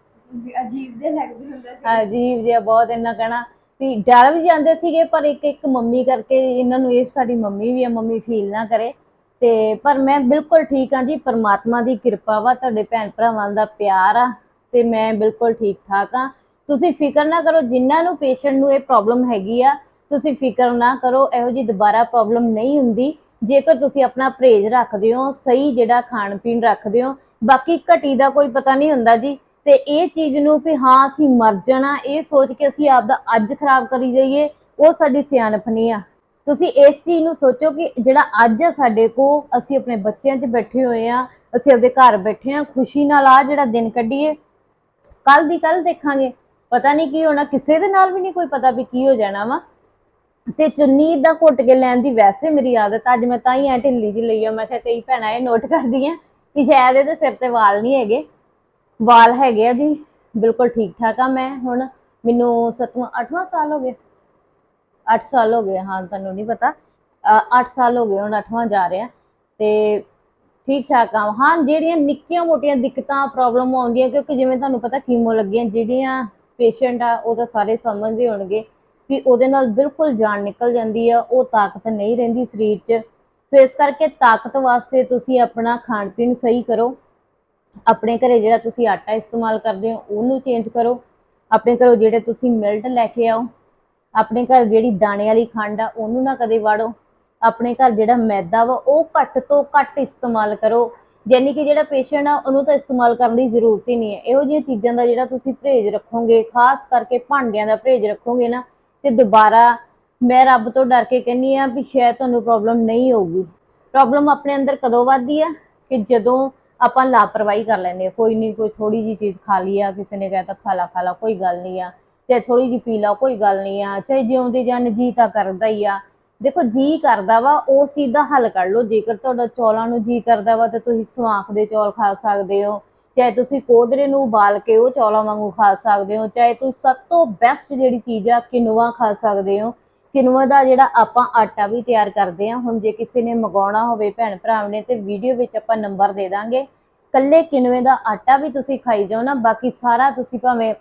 ਅਜੀਬ ਜਿਹਾ ਲੱਗਦਾ ਹੁੰਦਾ ਸੀ। ਅਜੀਬ ਜਿਹਾ ਬਹੁਤ ਇੰਨਾ ਕਹਿਣਾ। ਵੀ ਡਰ ਵੀ ਜਾਂਦੇ ਸੀਗੇ ਪਰ ਇੱਕ ਇੱਕ ਮੰਮੀ ਕਰਕੇ ਇਹਨਾਂ ਨੂੰ ਇਹ ਸਾਡੀ ਮੰਮੀ ਵੀ ਆ ਮੰਮੀ ਫੀਲ ਨਾ ਕਰੇ। ਤੇ ਪਰ ਮੈਂ ਬਿਲਕੁਲ ਠੀਕ ਹਾਂ ਜੀ ਪਰਮਾਤਮਾ ਦੀ ਕਿਰਪਾ ਵਾ ਤੁਹਾਡੇ ਭੈਣ ਭਰਾਵਾਂ ਦਾ ਪਿਆਰ ਆ ਤੇ ਮੈਂ ਬਿਲਕੁਲ ਠੀਕ ਠਾਕ ਆ ਤੁਸੀਂ ਫਿਕਰ ਨਾ ਕਰੋ, ਜਿਨ੍ਹਾਂ ਨੂੰ ਪੇਸ਼ੈਂਟ ਨੂੰ ਇਹ ਪ੍ਰੋਬਲਮ ਹੈਗੀ ਆ, ਤੁਸੀਂ ਫਿਕਰ ਨਾ ਕਰੋ, ਇਹੋ ਜੀ ਦੁਬਾਰਾ ਪ੍ਰੋਬਲਮ ਨਹੀਂ ਹੁੰਦੀ। ਜੇਕਰ ਤੁਸੀਂ ਆਪਣਾ ਪਰਹੇਜ਼ ਰੱਖਦੇ ਹੋ, ਸਹੀ ਜਿਹੜਾ ਖਾਣ ਪੀਣ ਰੱਖਦੇ ਹੋ, ਬਾਕੀ ਘਟੀ ਦਾ ਕੋਈ ਪਤਾ ਨਹੀਂ ਹੁੰਦਾ ਜੀ। ਤੇ ਇਹ ਚੀਜ਼ ਨੂੰ ਵੀ ਹਾਂ, ਅਸੀਂ ਮਰ ਜਾਣਾ, ਇਹ ਸੋਚ ਕੇ ਅਸੀਂ ਆਪਦਾ ਅੱਜ ਖਰਾਬ ਕਰੀ ਜਾਈਏ, ਉਹ ਸਾਡੀ ਸਿਆਣਪ ਨਹੀਂ ਆ। ਤੁਸੀਂ ਇਸ ਚੀਜ਼ ਨੂੰ ਸੋਚੋ ਕਿ ਜਿਹੜਾ ਅੱਜ ਆ ਸਾਡੇ ਕੋ ਅਸੀਂ ਆਪਣੇ ਬੱਚਿਆਂ 'ਚ ਬੈਠੇ ਹੋਏ ਆ, ਅਸੀਂ ਆਪਦੇ ਘਰ ਬੈਠੇ ਆ, ਖੁਸ਼ੀ ਨਾਲ ਆ ਜਿਹੜਾ ਦਿਨ ਕੱਢੀਏ ਕੱਲ ਦੀ ਕੱਲ ਦੇਖਾਂਗੇ। ਪਤਾ ਨਹੀਂ ਕੀ ਹੋਣਾ, ਕਿਸੇ ਦੇ ਨਾਲ ਵੀ ਨਹੀਂ ਕੋਈ ਪਤਾ ਵੀ ਕੀ ਹੋ ਜਾਣਾ ਵਾ। ਤੇ ਚੁੰਨੀ ਦਾ ਘੁੱਟ ਕੇ ਲੈਣ ਦੀ ਵੈਸੇ ਮੇਰੀ ਆਦਤ, ਅੱਜ ਮੈਂ ਤਾਂ ਹੀ ਐ ਢਿੱਲੀ ਜਿਹੀ ਲਈ ਆ, ਮੈਂ ਕਿਹਾ ਕਈ ਭੈਣਾਂ ਇਹ ਨੋਟ ਕਰਦੀਆਂ ਕਿ ਸ਼ਾਇਦ ਇਹਦੇ ਸਿਰ ਤੇ ਵਾਲ ਨਹੀਂ ਹੈਗੇ। ਵਾਲ ਹੈਗੇ ਆ ਜੀ, ਬਿਲਕੁਲ ਠੀਕ ਠਾਕ ਆ ਮੈਂ ਹੁਣ, ਮੈਨੂੰ 7ਵਾਂ 8ਵਾਂ ਸਾਲ ਹੋ ਗਿਆ। 8 ਸਾਲ ਹੋ ਗਏ, ਹਾਂ, ਤੁਹਾਨੂੰ ਨਹੀਂ ਪਤਾ। 8 ਸਾਲ ਹੋ ਗਏ ਹੁਣ 8ਵਾਂ ਜਾ ਰਿਹਾ, ਤੇ ਠੀਕ ਠਾਕ ਆ। ਹਾਂ, ਜਿਹੜੀਆਂ ਨਿੱਕੀਆਂ ਮੋਟੀਆਂ ਦਿੱਕਤਾਂ ਪ੍ਰੋਬਲਮ ਆਉਂਦੀਆਂ, ਕਿਉਂਕਿ ਜਿਵੇਂ ਤੁਹਾਨੂੰ ਪਤਾ, ਕੀਮੋ ਲੱਗੀਆਂ, ਜਿਹੜੀਆਂ ਪੇਸ਼ੈਂਟ ਆ ਉਹ ਤਾਂ ਸਾਰੇ ਸਮਝਦੇ ਹੋਣਗੇ ਵੀ ਉਹਦੇ ਨਾਲ ਬਿਲਕੁਲ ਜਾਨ ਨਿਕਲ ਜਾਂਦੀ ਆ, ਉਹ ਤਾਕਤ ਨਹੀਂ ਰਹਿੰਦੀ ਸਰੀਰ 'ਚ। ਸੋ ਇਸ ਕਰਕੇ ਤਾਕਤ ਵਾਸਤੇ ਤੁਸੀਂ ਆਪਣਾ ਖਾਣ ਪੀਣ ਸਹੀ ਕਰੋ। ਆਪਣੇ ਘਰੇ ਜਿਹੜਾ ਤੁਸੀਂ ਆਟਾ ਇਸਤੇਮਾਲ ਕਰਦੇ ਹੋ, ਉਹਨੂੰ ਚੇਂਜ ਕਰੋ। ਆਪਣੇ ਘਰੋਂ ਜਿਹੜੇ ਤੁਸੀਂ ਮਿਲਟ ਲੈ ਕੇ ਆਓ, ਆਪਣੇ ਘਰ ਜਿਹੜੀ ਦਾਣੇ ਵਾਲੀ ਖੰਡ ਆ, ਉਹਨੂੰ ਨਾ ਕਦੇ ਵਾੜੋ। ਆਪਣੇ ਘਰ ਜਿਹੜਾ ਮੈਦਾ ਵਾ, ਉਹ ਘੱਟ ਤੋਂ ਘੱਟ ਇਸਤੇਮਾਲ ਕਰੋ। ਯਾਨੀ ਕਿ ਜਿਹੜਾ ਪੇਸ਼ੈਂਟ ਆ, ਉਹਨੂੰ ਤਾਂ ਇਸਤੇਮਾਲ ਕਰਨ ਦੀ ਜ਼ਰੂਰਤ ਹੀ ਨਹੀਂ ਹੈ। ਇਹੋ ਜਿਹੀਆਂ ਚੀਜ਼ਾਂ ਦਾ ਜਿਹੜਾ ਤੁਸੀਂ ਪਰਹੇਜ਼ ਰੱਖੋਗੇ, ਖਾਸ ਕਰਕੇ ਭਾਂਡਿਆਂ ਦਾ ਪਰਹੇਜ਼ ਰੱਖੋਗੇ ਨਾ, ਤੇ ਦੁਬਾਰਾ ਮੈਂ ਰੱਬ ਤੋਂ ਡਰ ਕੇ ਕਹਿੰਨੀ ਆ ਵੀ ਸ਼ਾਇਦ ਤੁਹਾਨੂੰ ਪ੍ਰੋਬਲਮ ਨਹੀਂ ਹੋਊਗੀ। ਪ੍ਰੋਬਲਮ ਆਪਣੇ ਅੰਦਰ ਕਦੋਂ ਵੱਧਦੀ ਆ? ਕਿ ਜਦੋਂ ਆਪਾਂ ਲਾਪਰਵਾਹੀ ਕਰ ਲੈਂਦੇ ਆ ਕੋਈ ਨਹੀਂ, ਕੋਈ ਥੋੜੀ ਜੀ ਚੀਜ਼ ਖਾ ਲਈ ਆ, ਕਿਸੇ ਨੇ ਕਹਿਤਾ ਖਾ ਲਾ ਖਾ ਲਾ, ਕੋਈ ਗੱਲ ਨਹੀਂ ਆ। ਚਾਹੇ ਥੋੜੀ ਜੀ ਪੀ ਲਾ, ਕੋਈ ਗੱਲ ਨਹੀਂ ਆ। ਚਾਹੇ ਜਿਉਂਦੇ ਜਨ ਜੀ ਤਾਂ ਕਰਦਾ ਹੀ ਆ। ਦੇਖੋ, ਜੀ ਕਰਦਾ ਵਾ, ਉਸ ਚੀਜ਼ ਦਾ ਹੱਲ ਕੱਢ ਲਓ। ਜੇਕਰ ਤੁਹਾਡਾ ਚੌਲਾਂ ਨੂੰ ਜੀ ਕਰਦਾ ਵਾ, ਤੇ ਤੁਸੀਂ ਸਵਾਂਖ ਦੇ ਚੌਲ ਖਾ ਸਕਦੇ ਹੋ। ਚਾਹੇ ਤੁਸੀਂ ਕੋਦਰੇ ਨੂੰ ਉਬਾਲ ਕੇ ਉਹ ਚੌਲਾਂ ਵਾਂਗੂ ਖਾ ਸਕਦੇ ਹੋ। ਚਾਹੇ ਤੁਸੀਂ ਸਭ ਤੋਂ ਬੈਸਟ ਜਿਹੜੀ ਚੀਜ਼ ਆ, ਕਿਨੂਆ ਖਾ ਸਕਦੇ ਹੋ। ਕਿਨੂਆ ਦਾ ਜਿਹੜਾ ਆਪਾਂ ਆਟਾ ਵੀ ਤਿਆਰ ਕਰਦੇ ਹਾਂ। ਹੁਣ ਜੇ ਕਿਸੇ ਨੇ ਮੰਗਾਉਣਾ ਹੋਵੇ ਭੈਣ ਭਰਾਵਾਂ ਨੇ, ਤੇ ਵੀਡੀਓ ਵਿੱਚ ਆਪਾਂ ਨੰਬਰ ਦੇ ਦਾਂਗੇ। ਕੱਲੇ ਕਿਨੂਏ ਦਾ ਆਟਾ ਵੀ ਤੁਸੀਂ ਖਾਈ ਜਾਓ ਨਾ। ਬਾਕੀ ਸਾਰਾ ਤੁਸੀਂ ਭਾਵੇਂ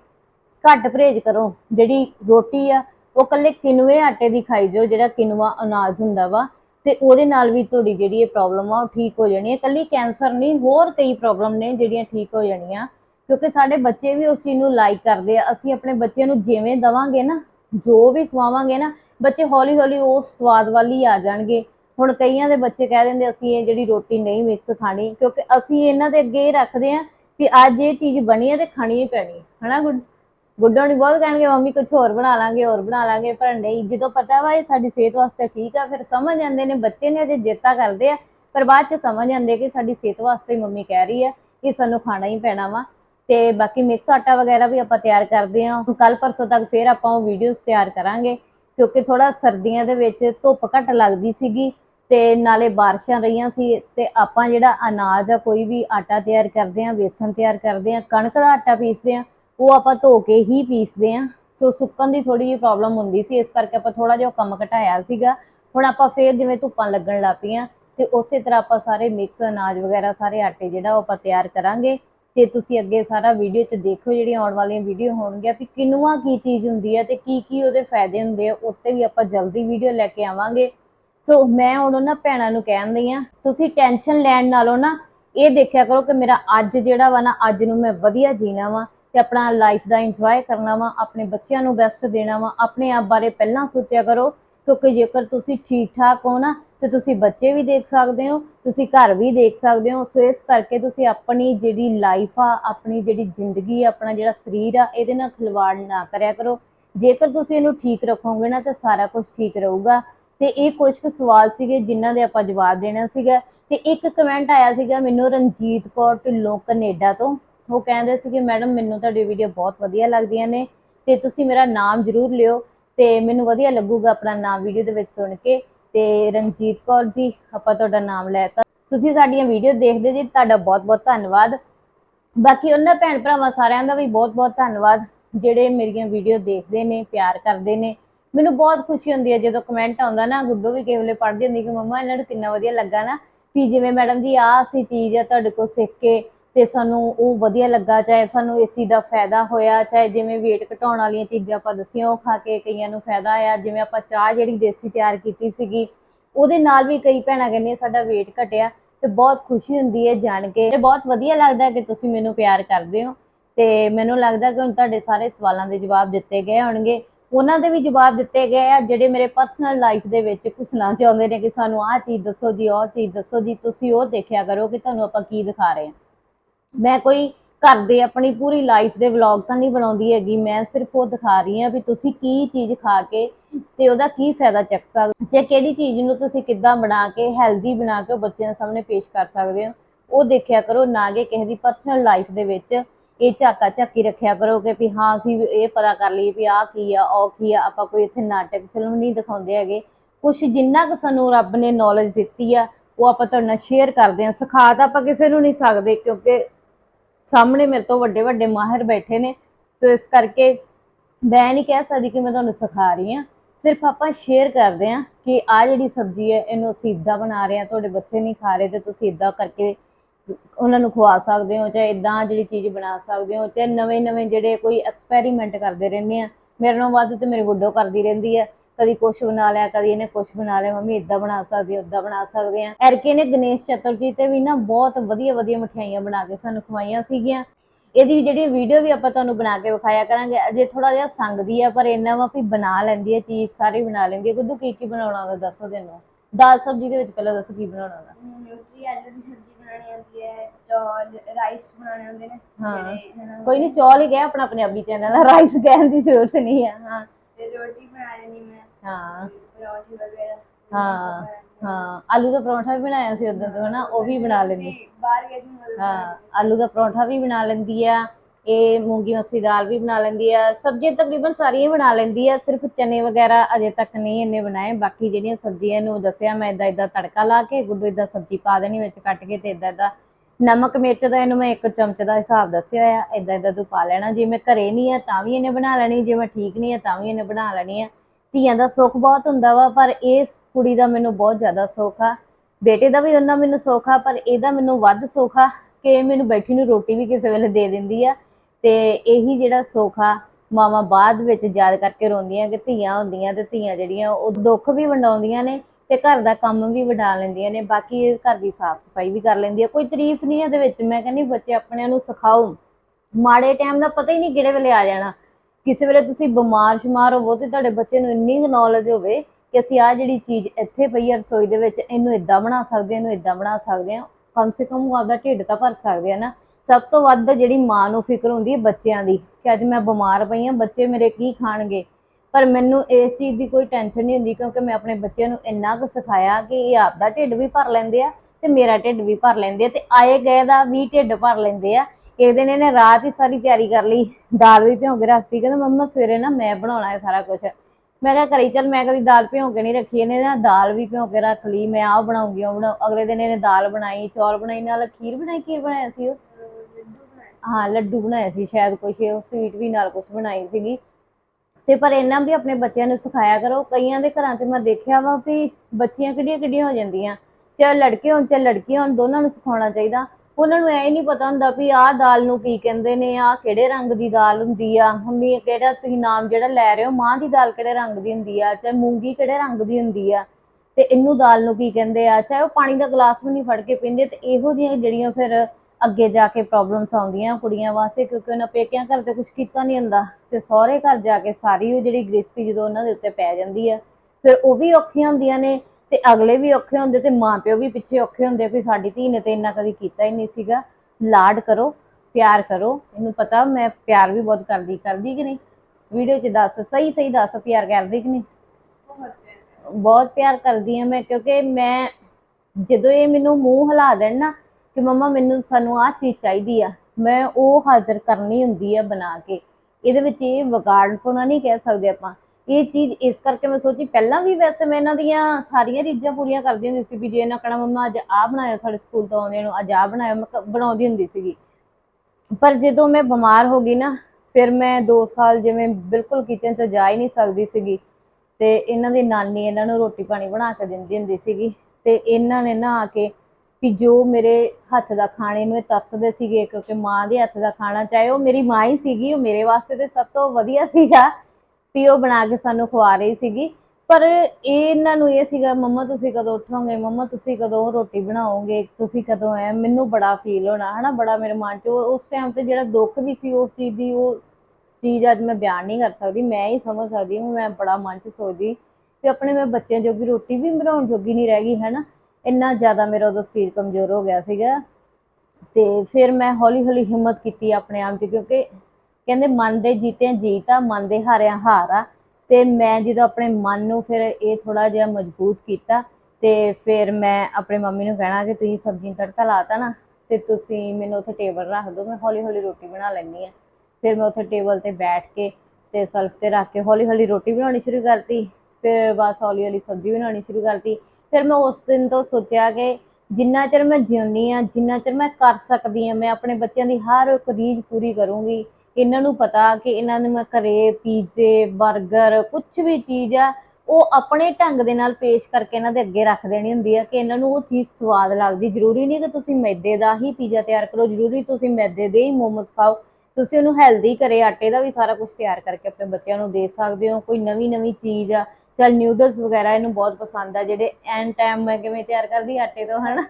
ਘੱਟ ਪਰਹੇਜ਼ ਕਰੋ। ਜਿਹੜੀ ਰੋਟੀ ਆ ਉਹ ਕੱਲੇ ਕਿਨੂਏ ਆਟੇ ਦੀ ਖਾਈ ਜਾਓ, ਜਿਹੜਾ ਕਿਨਵਾ ਅਨਾਜ ਹੁੰਦਾ ਵਾ, ਤੇ ਉਹਦੇ ਨਾਲ ਵੀ ਤੁਹਾਡੀ ਜਿਹੜੀ ਇਹ ਪ੍ਰੋਬਲਮ ਆ, ਉਹ ਠੀਕ ਹੋ ਜਾਣੀ ਹੈ। ਕੱਲੀ ਕੈਂਸਰ ਨਹੀਂ, ਹੋਰ ਕਈ ਪ੍ਰੋਬਲਮ ਨੇ ਜਿਹੜੀਆਂ ਠੀਕ ਹੋ ਜਾਣੀਆਂ, ਕਿਉਂਕਿ ਸਾਡੇ ਬੱਚੇ ਵੀ ਉਸ ਚੀਜ਼ ਨੂੰ ਲਾਈਕ ਕਰਦੇ ਆ। ਅਸੀਂ ਆਪਣੇ ਬੱਚਿਆਂ ਨੂੰ ਜਿਵੇਂ ਦਵਾਂਗੇ ਨਾ, ਜੋ ਵੀ ਖਵਾਵਾਂਗੇ ਨਾ, ਬੱਚੇ ਹੌਲੀ ਹੌਲੀ ਉਸ ਸਵਾਦ ਵੱਲ ਹੀ ਆ ਜਾਣਗੇ। ਹੁਣ ਕਈਆਂ ਦੇ ਬੱਚੇ ਕਹਿ ਦਿੰਦੇ, ਅਸੀਂ ਇਹ ਜਿਹੜੀ ਰੋਟੀ ਨਹੀਂ ਮਿਕਸ ਖਾਣੀ ਕਿਉਂਕਿ ਅਸੀਂ ਇਹਨਾਂ ਦੇ ਅੱਗੇ ਇਹ ਰੱਖਦੇ ਆ ਕਿ ਅੱਜ ਇਹ ਚੀਜ਼ ਬਣੀ ਹੈ ਤੇ ਖਾਣੀ ਹੀ ਪੈਣੀ ਹੈ। ਹਨਾ ਗੁੱਡ? ਗੁੱਡੋਂ ਨਹੀਂ ਬਹੁਤ ਕਹਿਣਗੇ, ਮੰਮੀ ਕੁਝ ਹੋਰ ਬਣਾ ਲਾਂਗੇ, ਹੋਰ ਬਣਾ ਲਾਂਗੇ। ਪਰ ਨਹੀਂ, ਜਦੋਂ ਪਤਾ ਵਾ ਇਹ ਸਾਡੀ ਸਿਹਤ ਵਾਸਤੇ ਠੀਕ ਆ, ਫਿਰ ਸਮਝ ਜਾਂਦੇ ਨੇ, ਬੱਚੇ ਨੇ ਅਜੇ ਜੇਤਾ ਕਰਦੇ ਆ, ਪਰ ਬਾਅਦ ਚ ਸਮਝ ਜਾਂਦੇ ਕਿ ਸਾਡੀ ਸਿਹਤ ਵਾਸਤੇ ਮੰਮੀ ਕਹਿ ਰਹੀ ਆ ਕਿ ਸਾਨੂੰ ਖਾਣਾ ਹੀ ਪੈਣਾ ਵਾ। ਤੇ ਬਾਕੀ ਮਿਕਸ ਆਟਾ ਵਗੈਰਾ ਵੀ ਆਪਾਂ ਤਿਆਰ ਕਰਦੇ ਆ। ਕੱਲ ਪਰਸੋਂ ਤੱਕ ਫੇਰ ਆਪਾਂ ਉਹ ਵੀਡੀਓਜ਼ ਤਿਆਰ ਕਰਾਂਗੇ, ਕਿਉਂਕਿ ਥੋੜਾ ਸਰਦੀਆਂ ਦੇ ਵਿੱਚ ਧੁੱਪ ਘੱਟ ਲੱਗਦੀ ਸੀਗੀ ਤੇ ਨਾਲੇ ਬਾਰਿਸ਼ਾਂ ਰਹੀਆਂ ਸੀ ਤੇ ਆਪਾਂ ਜਿਹੜਾ ਅਨਾਜ ਆ, ਕੋਈ ਵੀ ਆਟਾ ਤਿਆਰ ਕਰਦੇ ਆ, ਬੇਸਨ ਤਿਆਰ ਕਰਦੇ ਆ, ਕਣਕ ਦਾ ਆਟਾ ਪੀਸਦੇ ਆ ਉਹ ਆਪਾਂ ਧੋ ਕੇ ਹੀ ਪੀਸਦੇ ਆ ਸੋ ਸੁੱਕਣ ਦੀ ਥੋੜੀ ਜਿਹੀ ਪ੍ਰੋਬਲਮ ਹੁੰਦੀ ਸੀ, ਇਸ ਕਰਕੇ ਆਪਾਂ ਥੋੜਾ ਜਿਹਾ ਕੰਮ ਘਟਾਇਆ ਸੀਗਾ। ਹੁਣ ਆਪਾਂ ਫੇਰ ਜਿਵੇਂ ਧੁੱਪਾਂ ਲੱਗਣ ਲੱਗ ਪਈਆਂ, ਤੇ ਉਸੇ ਤਰ੍ਹਾਂ ਆਪਾਂ ਸਾਰੇ ਮਿਕਸ ਅਨਾਜ ਵਗੈਰਾ, ਸਾਰੇ ਆਟੇ ਜਿਹੜਾ ਉਹ ਆਪਾਂ ਤਿਆਰ ਕਰਾਂਗੇ। ਤੇ ਤੁਸੀਂ ਅੱਗੇ ਸਾਰਾ ਵੀਡੀਓ 'ਚ ਦੇਖੋ ਜਿਹੜੀਆਂ ਆਉਣ ਵਾਲੀਆਂ ਵੀਡੀਓ ਹੋਣਗੀਆਂ ਵੀ ਕਿਨੂਆ ਕੀ ਚੀਜ਼ ਹੁੰਦੀ ਹੈ ਤੇ ਕੀ ਕੀ ਉਹਦੇ ਫਾਇਦੇ ਹੁੰਦੇ ਆ, ਉੱਤੇ ਵੀ ਆਪਾਂ ਜਲਦੀ ਵੀਡੀਓ ਲੈ ਕੇ ਆਵਾਂਗੇ। ਸੋ ਮੈਂ ਹੁਣ ਉਹਨਾਂ ਭੈਣਾਂ ਨੂੰ ਕਹਿੰਦੀ ਆ ਤੁਸੀਂ ਟੈਨਸ਼ਨ ਲੈਣ ਨਾਲੋਂ ਨਾ ਇਹ ਦੇਖਿਆ ਕਰੋ ਕਿ ਮੇਰਾ ਅੱਜ ਜਿਹੜਾ ਵਾ ਨਾ, ਅੱਜ ਨੂੰ ਮੈਂ ਵਧੀਆ ਜੀਣਾ ਵਾ। ਤੇ ਆਪਣਾ ਲਾਈਫ ਦਾ ਇੰਜੋਏ ਕਰਨਾ ਵਾ, ਆਪਣੇ ਬੱਚਿਆਂ ਨੂੰ ਬੈਸਟ ਦੇਣਾ ਵਾ, ਆਪਣੇ ਆਪ ਬਾਰੇ ਪਹਿਲਾਂ ਸੋਚਿਆ ਕਰੋ, ਕਿਉਂਕਿ ਜੇਕਰ ਤੁਸੀਂ ਠੀਕ ਠਾਕ ਹੋ ਨਾ, ਤੇ ਤੁਸੀਂ ਬੱਚੇ ਵੀ ਦੇਖ ਸਕਦੇ ਹੋ, ਤੁਸੀਂ ਘਰ ਵੀ ਦੇਖ ਸਕਦੇ ਹੋ, ਸੋ ਇਸ ਕਰਕੇ ਤੁਸੀਂ ਆਪਣੀ ਜਿਹੜੀ ਲਾਈਫ ਆ, ਆਪਣੀ ਜਿਹੜੀ ਜ਼ਿੰਦਗੀ ਆ, ਆਪਣਾ ਜਿਹੜਾ ਸਰੀਰ ਆ, ਇਹਦੇ ਨਾਲ ਖਿਲਵਾੜ ਨਾ ਕਰਿਆ ਕਰੋ। ਜੇਕਰ ਤੁਸੀਂ ਇਹਨੂੰ ਠੀਕ ਰੱਖੋਗੇ ਨਾ, ਤਾਂ ਸਾਰਾ ਕੁਝ ਠੀਕ ਰਹੂਗਾ। ਤੇ ਇਹ ਕੁਝ ਕੁ ਸਵਾਲ ਸੀਗੇ, ਜਿਨ੍ਹਾਂ ਦੇ ਆਪਾਂ ਜਵਾਬ ਦੇਣਾ ਸੀਗਾ। ਤੇ ਇੱਕ ਕਮੈਂਟ ਆਇਆ ਸੀਗਾ ਮੈਨੂੰ ਰਣਜੀਤ ਕੌਰ ਢਿੱਲੋਂ, ਕੈਨੇਡਾ ਤੋਂ। ਉਹ ਕਹਿੰਦੇ ਸੀ ਕਿ ਮੈਡਮ, ਮੈਨੂੰ ਤੁਹਾਡੀ ਵੀਡੀਓ ਬਹੁਤ ਵਧੀਆ ਲੱਗਦੀਆਂ ਨੇ ਤੇ ਤੁਸੀਂ ਮੇਰਾ ਨਾਮ ਜ਼ਰੂਰ ਲਿਓ ਤੇ ਮੈਨੂੰ ਵਧੀਆ ਲੱਗੂਗਾ ਆਪਣਾ ਨਾਮ ਵੀਡੀਓ ਦੇ ਵਿੱਚ ਸੁਣ ਕੇ ਤੇ ਰਣਜੀਤ ਕੌਰ ਜੀ, ਆਪਾਂ ਤੁਹਾਡਾ ਨਾਮ ਲੈਤਾ ਤੁਸੀਂ ਸਾਡੀਆਂ ਵੀਡੀਓ ਦੇਖਦੇ ਜੀ, ਤੁਹਾਡਾ ਬਹੁਤ ਬਹੁਤ ਧੰਨਵਾਦ। ਬਾਕੀ ਉਹਨਾਂ ਭੈਣ ਭਰਾਵਾਂ ਸਾਰਿਆਂ ਦਾ ਵੀ ਬਹੁਤ ਬਹੁਤ ਧੰਨਵਾਦ, ਜਿਹੜੇ ਮੇਰੀਆਂ ਵੀਡੀਓ ਦੇਖਦੇ ਨੇ, ਪਿਆਰ ਕਰਦੇ ਨੇ। ਮੈਨੂੰ ਬਹੁਤ ਖੁਸ਼ੀ ਹੁੰਦੀ ਹੈ ਜਦੋਂ ਕਮੈਂਟ ਆਉਂਦਾ ਨਾ, ਗੁੱਡੋ ਵੀ ਕੇਵਲੇ ਪੜ੍ਹਦੀ ਹੁੰਦੀ ਕਿ ਮੰਮਾ, ਇਹਨਾਂ ਨੂੰ ਕਿੰਨਾ ਵਧੀਆ ਲੱਗਾ ਨਾ ਵੀ ਜਿਵੇਂ ਮੈਡਮ ਜੀ, ਆਹ ਅਸੀਂ ਚੀਜ਼ ਆ ਤੁਹਾਡੇ ਕੋਲ ਸਿੱਖ ਕੇ ਤੇ ਸਾਨੂੰ ਉਹ ਵਧੀਆ ਲੱਗਾ, ਚਾਹੇ ਸਾਨੂੰ ਇਸ ਚੀਜ਼ ਦਾ ਫਾਇਦਾ ਹੋਇਆ, ਚਾਹੇ ਜਿਵੇਂ weight ਘਟਾਉਣ ਵਾਲੀਆਂ ਚੀਜ਼ਾਂ ਆਪਾਂ ਦੱਸੀਆਂ, ਉਹ ਖਾ ਕੇ ਕਈਆਂ ਨੂੰ ਫਾਇਦਾ ਆਇਆ, ਜਿਵੇਂ ਆਪਾਂ ਚਾਹ ਜਿਹੜੀ ਦੇਸੀ ਤਿਆਰ ਕੀਤੀ ਸੀਗੀ, ਉਹਦੇ ਨਾਲ ਵੀ ਕਈ ਭੈਣਾਂ ਕਹਿੰਦੀਆਂ ਸਾਡਾ weight ਘਟਿਆ ਤੇ ਬਹੁਤ ਖੁਸ਼ੀ ਹੁੰਦੀ ਹੈ ਜਾਣ ਕੇ ਤੇ ਬਹੁਤ ਵਧੀਆ ਲੱਗਦਾ ਕਿ ਤੁਸੀਂ ਮੈਨੂੰ ਪਿਆਰ ਕਰਦੇ ਹੋ ਤੇ ਮੈਨੂੰ ਲੱਗਦਾ ਕਿ ਹੁਣ ਤੁਹਾਡੇ ਸਾਰੇ ਸਵਾਲਾਂ ਦੇ ਜਵਾਬ ਦਿੱਤੇ ਗਏ ਹੋਣਗੇ। ਉਹਨਾਂ ਦੇ ਵੀ ਜਵਾਬ ਦਿੱਤੇ ਗਏ ਆ, ਜਿਹੜੇ ਮੇਰੇ ਪਰਸਨਲ ਲਾਈਫ ਦੇ ਵਿੱਚ ਘੁਸਣਾ ਚਾਹੁੰਦੇ ਨੇ ਕਿ ਸਾਨੂੰ ਆਹ ਚੀਜ਼ ਦੱਸੋ ਜੀ, ਉਹ ਚੀਜ਼ ਦੱਸੋ ਜੀ, ਤੁਸੀਂ ਉਹ ਦੇਖਿਆ ਕਰੋ ਕਿ ਤੁਹਾਨੂੰ ਆਪਾਂ ਕੀ ਦਿਖਾ ਰਹੇ ਹਾਂ। ਮੈਂ ਕੋਈ ਘਰ ਦੇ ਆਪਣੀ ਪੂਰੀ ਲਾਈਫ ਦੇ ਵਲੌਗ ਤਾਂ ਨਹੀਂ ਬਣਾਉਂਦੀ ਹੈਗੀ। ਮੈਂ ਸਿਰਫ ਉਹ ਦਿਖਾ ਰਹੀ ਹਾਂ ਵੀ ਤੁਸੀਂ ਕੀ ਚੀਜ਼ ਖਾ ਕੇ ਤੇ ਉਹਦਾ ਕੀ ਫਾਇਦਾ ਚੱਕ ਸਕਦੇ ਜੇ ਕਿਹੜੀ ਚੀਜ਼ ਨੂੰ ਤੁਸੀਂ ਕਿੱਦਾਂ ਬਣਾ ਕੇ ਹੈਲਦੀ ਬਣਾ ਕੇ ਉਹ ਬੱਚਿਆਂ ਸਾਹਮਣੇ ਪੇਸ਼ ਕਰ ਸਕਦੇ ਹੋ, ਉਹ ਦੇਖਿਆ ਕਰੋ ਨਾ ਕਿ ਕਿਸੇ ਦੀ ਪਰਸਨਲ ਲਾਈਫ ਦੇ ਵਿੱਚ ਇਹ ਝਾਕਾ ਝਾਕੀ ਰੱਖਿਆ ਕਰੋ ਕਿ ਵੀ ਹਾਂ, ਅਸੀਂ ਇਹ ਪਤਾ ਕਰ ਲਈਏ ਵੀ ਆਹ ਕੀ ਆ, ਉਹ ਕੀ ਆ, ਆਪਾਂ ਕੋਈ ਇੱਥੇ ਨਾਟਕ ਫਿਲਮ ਨਹੀਂ ਦਿਖਾਉਂਦੇ ਹੈਗੇ। ਕੁਛ ਜਿੰਨਾ ਕੁ ਸਾਨੂੰ ਰੱਬ ਨੇ ਨੌਲੇਜ ਦਿੱਤੀ ਆ, ਉਹ ਆਪਾਂ ਤੁਹਾਡੇ ਨਾਲ ਸ਼ੇਅਰ ਕਰਦੇ ਹਾਂ। ਸਿਖਾ ਤਾਂ ਆਪਾਂ ਕਿਸੇ ਨੂੰ ਨਹੀਂ ਸਕਦੇ ਕਿਉਂਕਿ ਸਾਹਮਣੇ ਮੇਰੇ ਤੋਂ ਵੱਡੇ ਵੱਡੇ ਮਾਹਿਰ ਬੈਠੇ ਨੇ ਸੋ ਇਸ ਕਰਕੇ ਮੈਂ ਨਹੀਂ ਕਹਿ ਸਕਦੀ ਕਿ ਮੈਂ ਤੁਹਾਨੂੰ ਸਿਖਾ ਰਹੀ ਹਾਂ। ਸਿਰਫ ਆਪਾਂ ਸ਼ੇਅਰ ਕਰਦੇ ਹਾਂ ਕਿ ਆ ਜਿਹੜੀ ਸਬਜ਼ੀ ਹੈ, ਇਹਨੂੰ ਅਸੀਂ ਇੱਦਾਂ ਬਣਾ ਰਹੇ ਹਾਂ, ਤੁਹਾਡੇ ਬੱਚੇ ਨਹੀਂ ਖਾ ਰਹੇ ਤੇ ਤੁਸੀਂ ਇੱਦਾਂ ਕਰਕੇ ਉਹਨਾਂ ਨੂੰ ਖਵਾ ਸਕਦੇ ਹੋ ਚਾਹੇ ਇਦਾਂ ਜਿਹੜੀ ਚੀਜ਼ ਬਣਾ ਸਕਦੇ ਹੋ ਚਾਹੇ ਨਵੇਂ ਨਵੇਂ ਜਿਹੜੇ ਕੋਈ ਐਕਸਪੈਰੀਮੈਂਟ ਕਰਦੇ ਰਹਿੰਦੇ ਆ। ਮੇਰੇ ਨਾਲੋਂ ਵੱਧ ਤੇ ਮੇਰੇ ਗੁੱਡੋ ਕਰਦੀ ਰਹਿੰਦੀ ਹੈ ਕਦੀ ਕੁਛ ਬਣਾ ਲਿਆ ਕਦੀ ਇਹਨੇ ਕੁਛ ਬਣਾ ਲਿਆ ਮੰਮੀ ਇਦਾਂ ਬਣਾ ਸਕਦੀ ਉਦਾਂ ਬਣਾ ਸਕਦੇ ਆ। ਐਰਕੇ ਨੇ ਗਣੇਸ਼ ਚਤੁਰਥੀ ਤੇ ਵੀ ਨਾ ਬਹੁਤ ਵਧੀਆ ਵਧੀਆ ਮਠਿਆਈਆਂ ਬਣਾ ਕੇ ਸਾਨੂੰ ਖਵਾਈਆਂ ਸੀਗੀਆਂ। ਇਹਦੀ ਜਿਹੜੀ ਵੀਡੀਓ ਵੀ ਆਪਾਂ ਤੁਹਾਨੂੰ ਬਣਾ ਕੇ ਵਿਖਾਇਆ ਕਰਾਂਗੇ ਅਜੇ ਥੋੜਾ ਜਿਹਾ ਸੰਗਦੀ ਆ ਪਰ ਇੰਨਾ ਵਾ ਵੀ ਬਣਾ ਲੈਂਦੀ ਹੈ ਚੀਜ਼ ਸਾਰੀ ਬਣਾ ਲੈਂਦੀ ਹੈ ਗੁੱਡੂ ਕੀ ਕੀ ਬਣਾਉਣਾ ਉਹਦਾ ਦੱਸੋ ਤੈਨੂੰ? ਦਾਲ ਸਬਜ਼ੀ ਦੇ ਵਿੱਚ ਪਹਿਲਾਂ ਦੱਸੋ ਕੀ ਬਣਾਉਣਾ ਉਹਦਾ ਨਿਊਟਰੀ ਆਲੂ ਦੀ ਸਬਜ਼ੀ ਬਣਾਉਣੀ ਆਉਂਦੀ ਹੈ ਚੌਲ ਰਾਈਸ ਬਣਾਉਣੇ ਹੁੰਦੇ ਨੇ। ਹਾਂ। ਕੋਈ ਨਹੀਂ ਚੌਲ ਹੀ ਗਿਆ ਆਪਣਾ ਪੰਜਾਬੀ ਚੈਨਲ ਰਾਈਸ ਕਹਿਣ ਦੀ ਜ਼ਰੂਰਤ ਨਹੀਂ ਆ। ਹਾਂ ਤੇ ਰੋਟੀ ਬਣਾ ਲੈਣੀ ਮੈਂ। ਹਾਂ ਪਰੌਂਠੀ ਵਗੈਰਾ। ਹਾਂ ਹਾਂ। ਆਲੂ ਦਾ ਪਰੌਂਠਾ ਵੀ ਬਣਾਇਆ ਸੀ ਉਦੋਂ ਤੋਂ ਹਨਾ? ਉਹ ਵੀ ਬਣਾ ਲੈਂਦੀ। ਅਸੀਂ ਬਾਹਰ ਗਏ ਸੀ ਮਤਲਬ ਹਾਂ ਆਲੂ ਦਾ ਪਰੌਂਠਾ ਵੀ ਬਣਾ ਲੈਂਦੀ ਆ। ਇਹ ਮੂੰਗੀ ਮਸਰੀ ਦਾਲ ਵੀ ਬਣਾ ਲੈਂਦੀ ਆ। ਸਬਜ਼ੀਆਂ ਤਕਰੀਬਨ ਸਾਰੀਆਂ ਬਣਾ ਲੈਂਦੀ ਆ ਸਿਰਫ ਚਨੇ ਵਗੈਰਾ ਅਜੇ ਤੱਕ ਨਹੀਂ ਇਹਨੇ ਬਣਾਏ। ਬਾਕੀ ਜਿਹੜੀਆਂ ਸਬਜ਼ੀਆਂ ਨੂੰ ਦੱਸਿਆ ਮੈਂ ਇਦਾਂ ਇਦਾਂ ਤੜਕਾ ਲਾ ਕੇ ਗੁੱਡੂ ਇਦਾਂ ਸਬਜ਼ੀ ਪਾ ਦੇਣੀ ਵਿੱਚ ਕੱਟ ਕੇ ਤੇ ਇਦਾਂ ਇਦਾਂ ਨਮਕ ਮਿਰਚ ਦਾ ਇਹਨੂੰ ਮੈਂ ਇੱਕ ਚਮਚ ਦਾ ਹਿਸਾਬ ਦੱਸਿਆ ਆ। ਇਦਾਂ ਇਦਾਂ ਤੂੰ ਪਾ ਲੈਣਾ। ਜੇ ਮੈਂ ਘਰੇ ਨਹੀਂ ਆ ਤਾਂ ਵੀ ਇਹਨੇ ਬਣਾ ਲੈਣੀ। ਜੇ ਮੈਂ ਠੀਕ ਨਹੀਂ ਆ ਤਾਂ ਵੀ ਇਹਨੇ ਬਣਾ ਲੈਣੀ ਆ। ਧੀਆਂ ਦਾ ਸੁੱਖ ਬਹੁਤ ਹੁੰਦਾ ਵਾ, ਪਰ ਇਸ ਕੁੜੀ ਦਾ ਮੈਨੂੰ ਬਹੁਤ ਜ਼ਿਆਦਾ ਸੁੱਖ ਆ। ਬੇਟੇ ਦਾ ਵੀ ਉਹਨਾਂ ਮੈਨੂੰ ਸੁੱਖ ਆ, ਪਰ ਇਹਦਾ ਮੈਨੂੰ ਵੱਧ ਸੁੱਖ ਆ ਕਿ ਮੈਨੂੰ ਬੈਠੀ ਨੂੰ ਰੋਟੀ ਵੀ ਕਿਸੇ ਵੇਲੇ ਦੇ ਦਿੰਦੀ ਆ। ਤੇ ਇਹੀ ਜਿਹੜਾ ਸੁੱਖ ਆ, ਮਾਵਾਂ ਬਾਅਦ ਵਿੱਚ ਯਾਦ ਕਰਕੇ ਰੋਂਦੀਆਂ ਕਿ ਧੀਆਂ ਹੁੰਦੀਆਂ ਤੇ ਧੀਆਂ ਜਿਹੜੀਆਂ, ਉਹ ਦੁੱਖ ਵੀ ਵੰਡਾਉਂਦੀਆਂ ਨੇ ਤੇ ਘਰ ਦਾ ਕੰਮ ਵੀ ਵੰਡਾ ਲੈਂਦੀਆਂ ਨੇ, ਬਾਕੀ ਇਹ ਘਰ ਦੀ ਸਾਫ਼ ਸਫ਼ਾਈ ਵੀ ਕਰ ਲੈਂਦੀ ਆ। ਕੋਈ ਤਾਰੀਫ ਨਹੀਂ ਇਹਦੇ ਵਿੱਚ, ਮੈਂ ਕਹਿੰਦੀ ਬੱਚੇ ਆਪਣਿਆਂ ਨੂੰ ਸਿਖਾਓ। ਮਾੜੇ ਟਾਈਮ ਦਾ ਪਤਾ ਹੀ ਨਹੀਂ ਕਿਹੜੇ ਵੇਲੇ ਆ ਜਾਣਾ। ਕਿਸੇ ਵੇਲੇ ਤੁਸੀਂ ਬਿਮਾਰ ਸ਼ਮਾਰ ਹੋਵੋ ਤੇ ਤੁਹਾਡੇ ਬੱਚੇ ਨੂੰ ਇੰਨੀ ਨੌਲੇਜ ਹੋਵੇ ਕਿ ਅਸੀਂ ਆ ਜਿਹੜੀ ਚੀਜ਼ ਇੱਥੇ ਪਈ ਆ ਰਸੋਈ ਦੇ ਵਿੱਚ, ਇਹਨੂੰ ਇਦਾਂ ਬਣਾ ਸਕਦੇ ਹਾਂ, ਇਹਨੂੰ ਇਦਾਂ ਬਣਾ ਸਕਦੇ ਹਾਂ, ਕਮ ਸੇ ਕਮ ਉਹ ਆਪਦਾ ਢਿੱਡ ਤਾਂ ਭਰ ਸਕਦੇ ਆ ਨਾ। ਸਭ ਤੋਂ ਵੱਧ ਜਿਹੜੀ ਮਾਂ ਨੂੰ ਫਿਕਰ ਹੁੰਦੀ ਹੈ ਬੱਚਿਆਂ ਦੀ ਕਿ ਅੱਜ ਮੈਂ ਬਿਮਾਰ ਪਈ ਹਾਂ, ਬੱਚੇ ਮੇਰੇ ਕੀ ਖਾਣਗੇ। ਪਰ ਮੈਨੂੰ ਇਸ ਚੀਜ਼ ਦੀ ਕੋਈ ਟੈਨਸ਼ਨ ਨਹੀਂ ਹੁੰਦੀ ਕਿਉਂਕਿ ਮੈਂ ਆਪਣੇ ਬੱਚਿਆਂ ਨੂੰ ਇੰਨਾ ਕੁ ਸਿਖਾਇਆ ਕਿ ਇਹ ਆਪਦਾ ਢਿੱਡ ਵੀ ਭਰ ਲੈਂਦੇ ਆ ਤੇ ਮੇਰਾ ਢਿੱਡ ਵੀ ਭਰ ਲੈਂਦੇ ਆ ਤੇ ਆਏ ਗਏ ਦਾ ਵੀ ਢਿੱਡ ਭਰ ਲੈਂਦੇ ਆ। ਇੱਕ ਦਿਨ ਇਹਨੇ ਰਾਤ ਹੀ ਸਾਰੀ ਤਿਆਰੀ ਕਰ ਲਈ, ਦਾਲ ਵੀ ਭਿਉਂ ਕੇ ਰੱਖਤੀ, ਕਹਿੰਦਾ ਮੰਮਾ ਸਵੇਰੇ ਨਾ ਮੈਂ ਬਣਾਉਣਾ ਹੈ ਸਾਰਾ ਕੁਝ ਮੈਂ ਕਿਹਾ ਕਰੀ, ਚੱਲ ਮੈਂ ਕਦੀ ਦਾਲ ਭਿਉਂ ਕੇ ਨਹੀਂ ਰੱਖੀ, ਇਹਨੇ ਨਾ ਦਾਲ ਵੀ ਭਿਉਂ ਕੇ ਰੱਖ ਲਈ, ਮੈਂ ਆਹ ਬਣਾਉਂਗੀ, ਉਹ ਬਣਾ ਅਗਲੇ ਦਿਨ ਇਹਨੇ ਦਾਲ ਬਣਾਈ, ਚੌਲ ਬਣਾਈ, ਨਾਲ ਖੀਰ ਬਣਾਈ, ਖੀਰ ਬਣਾਇਆ ਸੀ ਉਹ? ਹਾਂ, ਲੱਡੂ ਬਣਾਇਆ ਸੀ ਸ਼ਾਇਦ ਕੁਛ ਸਵੀਟ ਵੀ ਨਾਲ ਕੁਛ ਬਣਾਈ ਸੀਗੀ। ਤੇ ਪਰ ਇਹਨਾਂ ਵੀ ਆਪਣੇ ਬੱਚਿਆਂ ਨੂੰ ਸਿਖਾਇਆ ਕਰੋ, ਕਈਆਂ ਦੇ ਘਰਾਂ 'ਚ ਮੈਂ ਦੇਖਿਆ ਵਾ ਵੀ ਬੱਚੀਆਂ ਕਿੱਡੀਆਂ ਕਿੱਡੀਆਂ ਹੋ ਜਾਂਦੀਆਂ। ਚਾਹੇ ਲੜਕੇ ਹੋਣ, ਚਾਹੇ ਲੜਕੀਆਂ ਹੋਣ, ਦੋਨਾਂ ਨੂੰ ਸਿਖਾਉਣਾ ਚਾਹੀਦਾ। ਉਹਨਾਂ ਨੂੰ ਐ ਨਹੀਂ ਪਤਾ ਹੁੰਦਾ ਵੀ ਆਹ ਦਾਲ ਨੂੰ ਕੀ ਕਹਿੰਦੇ ਨੇ, ਆਹ ਕਿਹੜੇ ਰੰਗ ਦੀ ਦਾਲ ਹੁੰਦੀ ਆ। ਮੰਮੀ ਇਹ ਕਿਹੜਾ ਤੁਸੀਂ ਨਾਮ ਜਿਹੜਾ ਲੈ ਰਹੇ ਹੋ, ਮਾਂ ਦੀ ਦਾਲ ਕਿਹੜੇ ਰੰਗ ਦੀ ਹੁੰਦੀ ਆ, ਚਾਹੇ ਮੂੰਗੀ ਕਿਹੜੇ ਰੰਗ ਦੀ ਹੁੰਦੀ ਆ, ਤੇ ਇਹਨੂੰ ਦਾਲ ਨੂੰ ਕੀ ਕਹਿੰਦੇ ਆ, ਚਾਹੇ ਉਹ ਪਾਣੀ ਦਾ ਗਲਾਸ ਵੀ ਨਹੀਂ ਫੜ ਕੇ ਪੀਂਦੇ, ਤੇ ਇਹੋ ਜਿਹੀਆਂ ਜਿਹੜੀਆਂ ਫਿਰ ਅੱਗੇ ਜਾ ਕੇ ਪ੍ਰੋਬਲਮਸ ਆਉਂਦੀਆਂ ਕੁੜੀਆਂ ਵਾਸਤੇ, ਕਿਉਂਕਿ ਉਹਨਾਂ ਪੇਕਿਆਂ ਘਰ ਤੇ ਕੁਝ ਕੀਤਾ ਨਹੀਂ ਹੁੰਦਾ, ਤੇ ਸਹੁਰੇ ਘਰ ਜਾ ਕੇ ਸਾਰੀ ਉਹ ਜਿਹੜੀ ਗ੍ਰਿਸ਼ਤੀ ਜਦੋਂ ਉਹਨਾਂ ਦੇ ਉੱਤੇ ਪੈ ਜਾਂਦੀ ਆ, ਫਿਰ ਉਹ ਵੀ ਔਖੀਆਂ ਹੁੰਦੀਆਂ ਨੇ। ਤੇ ਅਗਲੇ ਵੀ ਔਖੇ ਹੁੰਦੇ ਤੇ ਮਾਪਿਓ ਵੀ ਪਿੱਛੇ ਔਖੇ ਹੁੰਦੇ ਵੀ ਸਾਡੀ ਧੀ ਨੇ ਤੇ ਇੰਨਾ ਕਦੀ ਕੀਤਾ ਹੀ ਨਹੀਂ ਸੀਗਾ। ਲਾਡ ਕਰੋ ਪਿਆਰ ਕਰੋ। ਇਹਨੂੰ ਪਤਾ ਮੈਂ ਪਿਆਰ ਵੀ ਬਹੁਤ ਕਰਦੀ ਕਰਦੀ ਕਿ ਨਹੀਂ? ਵੀਡੀਓ 'ਚ ਦੱਸ ਸਹੀ ਸਹੀ ਦੱਸ ਪਿਆਰ ਕਰਦੀ ਕਿ ਨਹੀਂ? ਬਹੁਤ ਪਿਆਰ ਬਹੁਤ ਪਿਆਰ ਕਰਦੀ ਹਾਂ ਮੈਂ ਕਿਉਂਕਿ ਮੈਂ ਜਦੋਂ ਇਹ ਮੈਨੂੰ ਮੂੰਹ ਹਿਲਾ ਦੇਣ ਨਾ ਕਿ ਮੰਮਾ ਮੈਨੂੰ ਸਾਨੂੰ ਆਹ ਚੀਜ਼ ਚਾਹੀਦੀ ਆ ਮੈਂ ਉਹ ਹਾਜ਼ਰ ਕਰਨੀ ਹੁੰਦੀ ਆ ਬਣਾ ਕੇ। ਇਹਦੇ ਵਿੱਚ ਇਹ ਵਿਗਾੜਪੁਣਾ ਨਹੀਂ ਕਹਿ ਸਕਦੇ ਆਪਾਂ। ਇਹ ਚੀਜ਼ ਇਸ ਕਰਕੇ ਮੈਂ ਸੋਚੀ, ਪਹਿਲਾਂ ਵੀ ਵੈਸੇ ਮੈਂ ਇਹਨਾਂ ਦੀਆਂ ਸਾਰੀਆਂ ਰੀਝਾਂ ਪੂਰੀਆਂ ਕਰਦੀ ਹੁੰਦੀ ਸੀ ਵੀ ਜੇ ਇਹਨਾਂ ਕਹਣਾ, ਮੰਮਾ, ਅੱਜ ਆਹ ਬਣਾਇਓ ਸਾਡੇ ਸਕੂਲ ਤੋਂ ਆਉਂਦੇ ਨੂੰ, ਅੱਜ ਆਹ ਬਣਾਇਓ, ਮੈਂ ਕ- ਬਣਾਉਂਦੀ ਹੁੰਦੀ ਸੀਗੀ। ਪਰ ਜਦੋਂ ਮੈਂ ਬਿਮਾਰ ਹੋ ਗਈ ਨਾ, ਫਿਰ ਮੈਂ 2 ਸਾਲ ਜਿਵੇਂ ਬਿਲਕੁਲ ਕਿਚਨ 'ਚ ਜਾ ਹੀ ਨਹੀਂ ਸਕਦੀ ਸੀਗੀ ਤੇ ਇਹਨਾਂ ਦੀ ਨਾਨੀ ਇਹਨਾਂ ਨੂੰ ਰੋਟੀ ਪਾਣੀ ਬਣਾ ਕੇ ਦਿੰਦੀ ਹੁੰਦੀ ਸੀਗੀ ਤੇ ਇਹਨਾਂ ਨੇ ਨਾ ਆ ਕੇ ਵੀ ਜੋ ਮੇਰੇ ਹੱਥ ਦਾ ਖਾਣੇ ਨੂੰ ਇਹ ਤਰਸਦੇ ਸੀਗੇ, ਕਿਉਂਕਿ ਮਾਂ ਦੇ ਹੱਥ ਦਾ ਖਾਣਾ, ਚਾਹੇ ਉਹ ਮੇਰੀ ਮਾਂ ਹੀ ਸੀਗੀ, ਉਹ ਮੇਰੇ ਵਾਸਤੇ ਤੇ ਸਭ ਤੋਂ ਵਧੀਆ ਸੀਗਾ। ਵੀ ਉਹ ਬਣਾ ਕੇ ਸਾਨੂੰ ਖਵਾ ਰਹੀ ਸੀਗੀ। ਪਰ ਇਹਨਾਂ ਨੂੰ ਇਹ ਸੀਗਾ, ਮੰਮਾ ਤੁਸੀਂ ਕਦੋਂ ਉੱਠੋਗੇ? ਮੰਮਾ ਤੁਸੀਂ ਕਦੋਂ ਰੋਟੀ ਬਣਾਓਗੇ? ਤੁਸੀਂ ਕਦੋਂ ਐ? ਮੈਨੂੰ ਬੜਾ ਫੀਲ ਹੋਣਾ, ਹਨਾ? ਬੜਾ ਮੇਰੇ ਮਨ 'ਚ ਉਹ- ਉਸ ਟਾਈਮ ਤੇ ਜਿਹੜਾ ਦੁੱਖ ਵੀ ਸੀ ਉਸ ਚੀਜ਼ ਦੀ, ਉਹ ਚੀਜ਼ ਅੱਜ ਮੈਂ ਬਿਆਨ ਨਹੀਂ ਕਰ ਸਕਦੀ। ਮੈਂ ਹੀ ਸਮਝ ਸਕਦੀ ਹਾਂ, ਮੈਂ ਬੜਾ ਮਨ 'ਚ ਸੋਚਦੀ ਕਿ ਆਪਣੇ ਮੈਂ ਬੱਚਿਆਂ ਜੋਗੀ ਰੋਟੀ ਵੀ ਬਣਾਉਣ ਜੋਗੀ ਨਹੀਂ ਰਹਿ ਗਈ ਹੈ ਨਾ ਇੰਨਾ ਜ਼ਿਆਦਾ ਮੇਰਾ ਉਦੋਂ ਸਰੀਰ ਕਮਜ਼ੋਰ ਹੋ ਗਿਆ ਸੀਗਾ। ਤੇ ਫਿਰ ਮੈਂ ਹੌਲੀ ਹੌਲੀ ਹਿੰਮਤ ਕੀਤੀ ਆਪਣੇ ਆਪ 'ਚ, ਕਿਉਂਕਿ ਕਹਿੰਦੇ, ਮਨ ਦੇ ਜੀਤਿਆਂ ਜੀਤ ਆ, ਮਨ ਦੇ ਹਾਰਿਆ ਹਾਰ ਆ। ਤੇ ਮੈਂ ਜਦੋਂ ਆਪਣੇ ਮਨ ਨੂੰ ਫਿਰ ਇਹ ਥੋੜਾ ਜਿਹਾ ਮਜ਼ਬੂਤ ਕੀਤਾ ਤੇ ਫਿਰ ਮੈਂ ਆਪਣੇ ਮੰਮੀ ਨੂੰ ਕਹਿਣਾ ਕਿ ਤੁਸੀਂ ਸਬਜ਼ੀ ਨੂੰ ਤੜਕਾ ਲਾਤਾ ਨਾ ਤੇ ਤੁਸੀਂ ਮੈਨੂੰ ਉੱਥੇ ਟੇਬਲ ਰੱਖ ਦਿਓ, ਮੈਂ ਹੌਲੀ ਹੌਲੀ ਰੋਟੀ ਬਣਾ ਲੈਂਦੀ ਆ ਫਿਰ ਮੈਂ ਉੱਥੇ ਟੇਬਲ ਤੇ ਬੈਠ ਕੇ ਤੇ ਸਲਫ ਤੇ ਰੱਖ ਕੇ ਹੌਲੀ ਹੌਲੀ ਰੋਟੀ ਬਣਾਉਣੀ ਸ਼ੁਰੂ ਕਰਤੀ, ਫਿਰ ਬਸ ਹੌਲੀ ਹੌਲੀ ਸਬਜ਼ੀ ਬਣਾਉਣੀ ਸ਼ੁਰੂ ਕਰਤੀ। ਫਿਰ ਮੈਂ ਉਸ ਦਿਨ ਤੋਂ ਸੋਚਿਆ ਕਿ ਜਿੰਨਾ ਚਿਰ ਮੈਂ ਜਿਉਂਦੀ ਆ ਜਿੰਨਾ ਚਿਰ ਮੈਂ ਕਰ ਸਕਦੀ ਆ ਮੈਂ ਆਪਣੇ ਬੱਚਿਆਂ ਦੀ ਹਰ ਇੱਕ ਰੀਝ ਪੂਰੀ ਕਰੂੰਗੀ ਇਹਨਾਂ ਨੂੰ ਪਤਾ ਕਿ ਇਹਨਾਂ ਨੂੰ ਮੈਂ ਘਰੇ ਪੀਜ਼ੇ 버ਗਰ ਕੁਝ ਵੀ ਚੀਜ਼ ਆ ਉਹ ਆਪਣੇ ਢੰਗ ਦੇ ਨਾਲ ਪੇਸ਼ ਕਰਕੇ ਇਹਨਾਂ ਦੇ ਅੱਗੇ ਰੱਖ ਦੇਣੀ ਹੁੰਦੀ ਆ ਕਿ ਇਹਨਾਂ ਨੂੰ ਉਹ ਚੀਜ਼ ਸਵਾਦ ਲੱਗਦੀ। ਜ਼ਰੂਰੀ ਨਹੀਂ ਕਿ ਤੁਸੀਂ ਮੈਦੇ ਦਾ ਹੀ ਪੀਜ਼ਾ ਤਿਆਰ ਕਰੋ ਜ਼ਰੂਰੀ ਤੁਸੀਂ ਮੈਦੇ ਦੇ ਹੀ ਮੋਮੋਸ ਖਾਓ। ਤੁਸੀਂ ਉਹਨੂੰ ਹੈਲਦੀ ਘਰੇ ਆਟੇ ਦਾ ਵੀ ਸਾਰਾ ਕੁਝ ਤਿਆਰ ਕਰਕੇ ਆਪਣੇ ਬੱਚਿਆਂ ਨੂੰ ਦੇ ਸਕਦੇ ਹੋ ਕੋਈ ਨਵੀਂ ਨਵੀਂ ਚੀਜ਼ ਆ। ਚਲ ਨਿਊਡਲਸ ਵਗੈਰਾ ਇਹਨੂੰ ਬਹੁਤ ਪਸੰਦ ਆ ਜਿਹੜੇ ਐਨ ਟਾਈਮ ਮੈਂ ਕਿਵੇਂ ਤਿਆਰ ਕਰਦੀ ਆਟੇ ਤੋਂ ਹਨਾ?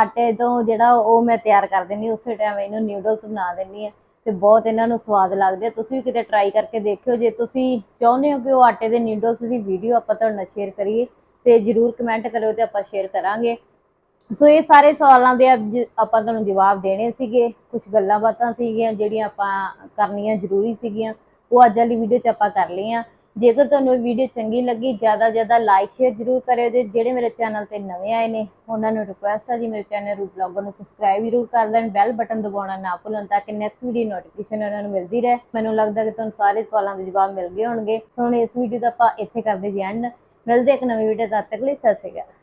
ਆਟੇ ਤੋਂ ਜਿਹੜਾ ਉਹ ਮੈਂ ਤਿਆਰ ਕਰ ਦਿੰਦੀ ਉਸੇ ਟਾਈਮ ਇਹਨੂੰ ਨਿਊਡਲਸ ਬਣਾ ਦਿੰਦੀ ਆ। ਤੇ ਬਹੁਤ ਇਹਨਾਂ ਨੂੰ ਸਵਾਦ ਲੱਗਦੇ ਤੁਸੀਂ ਵੀ ਕਿਤੇ ਟਰਾਈ ਕਰਕੇ ਦੇਖਿਓ। ਜੇ ਤੁਸੀਂ ਚਾਹੁੰਦੇ ਹੋ ਕਿ ਉਹ ਆਟੇ ਦੇ ਨਿਊਡਲਸ ਦੀ ਵੀਡੀਓ ਆਪਾਂ ਤੁਹਾਡੇ ਨਾਲ ਸ਼ੇਅਰ ਕਰੀਏ, ਤੇ ਜਰੂਰ ਕਮੈਂਟ ਕਰਿਓ ਤੇ ਆਪਾਂ ਸ਼ੇਅਰ ਕਰਾਂਗੇ। ਸੋ ਇਹ ਸਾਰੇ ਸਵਾਲਾਂ ਦੇ ਅੱਜ ਆਪਾਂ ਤੁਹਾਨੂੰ ਜਵਾਬ ਦੇਣੇ ਸੀਗੇ। ਕੁਝ ਗੱਲਾਂ ਬਾਤਾਂ ਸੀਗੀਆਂ ਜਿਹੜੀਆਂ ਆਪਾਂ ਕਰਨੀਆਂ ਜ਼ਰੂਰੀ ਸੀਗੀਆਂ। ਉਹ ਅੱਜ ਵਾਲੀ ਵੀਡੀਓ 'ਚ ਆਪਾਂ ਕਰ ਲਈਆਂ। ਜੇਕਰ ਤੁਹਾਨੂੰ ਇਹ ਵੀਡੀਓ ਚੰਗੀ ਲੱਗੀ, ਜ਼ਿਆਦਾ ਜ਼ਿਆਦਾ ਲਾਈਕ ਸ਼ੇਅਰ ਜ਼ਰੂਰ ਕਰਿਓ ਤੇ ਜਿਹੜੇ ਮੇਰੇ ਚੈਨਲ ਤੇ ਨਵੇਂ ਆਏ ਨੇ, ਉਹਨਾਂ ਨੂੰ ਰਿਕੁਐਸਟ ਆ ਜੀ ਮੇਰੇ ਚੈਨਲ ਰੂ ਬਲੌਗਰ ਨੂੰ ਸਬਸਕ੍ਰਾਈਬ ਜ਼ਰੂਰ ਕਰ ਦੇਣ ਬੈਲ ਬਟਨ ਦਬਾਉਣਾ ਨਾ ਭੁੱਲਣ ਤਾਂ ਕਿ ਨੈਕਸਟ ਵੀਡੀਓ ਨੋਟੀਫਿਕੇਸ਼ਨ ਉਹਨਾਂ ਨੂੰ ਮਿਲਦੀ ਰਹੇ। ਮੈਨੂੰ ਲੱਗਦਾ ਕਿ ਤੁਹਾਨੂੰ ਸਾਰੇ ਸਵਾਲਾਂ ਦੇ ਜਵਾਬ ਮਿਲ ਗਏ ਹੋਣਗੇ। ਸੋ ਹੁਣ ਇਸ ਵੀਡੀਓ ਦਾ ਆਪਾਂ ਇੱਥੇ ਕਰਦੇ ਜੀ ਐਂਡ ਮਿਲਦੇ ਇੱਕ ਨਵੀਂ ਵੀਡੀਓ ਤਦ ਤੱਕ ਲਈ, ਸਤਿ ਸ਼੍ਰੀ ਅਕਾਲ।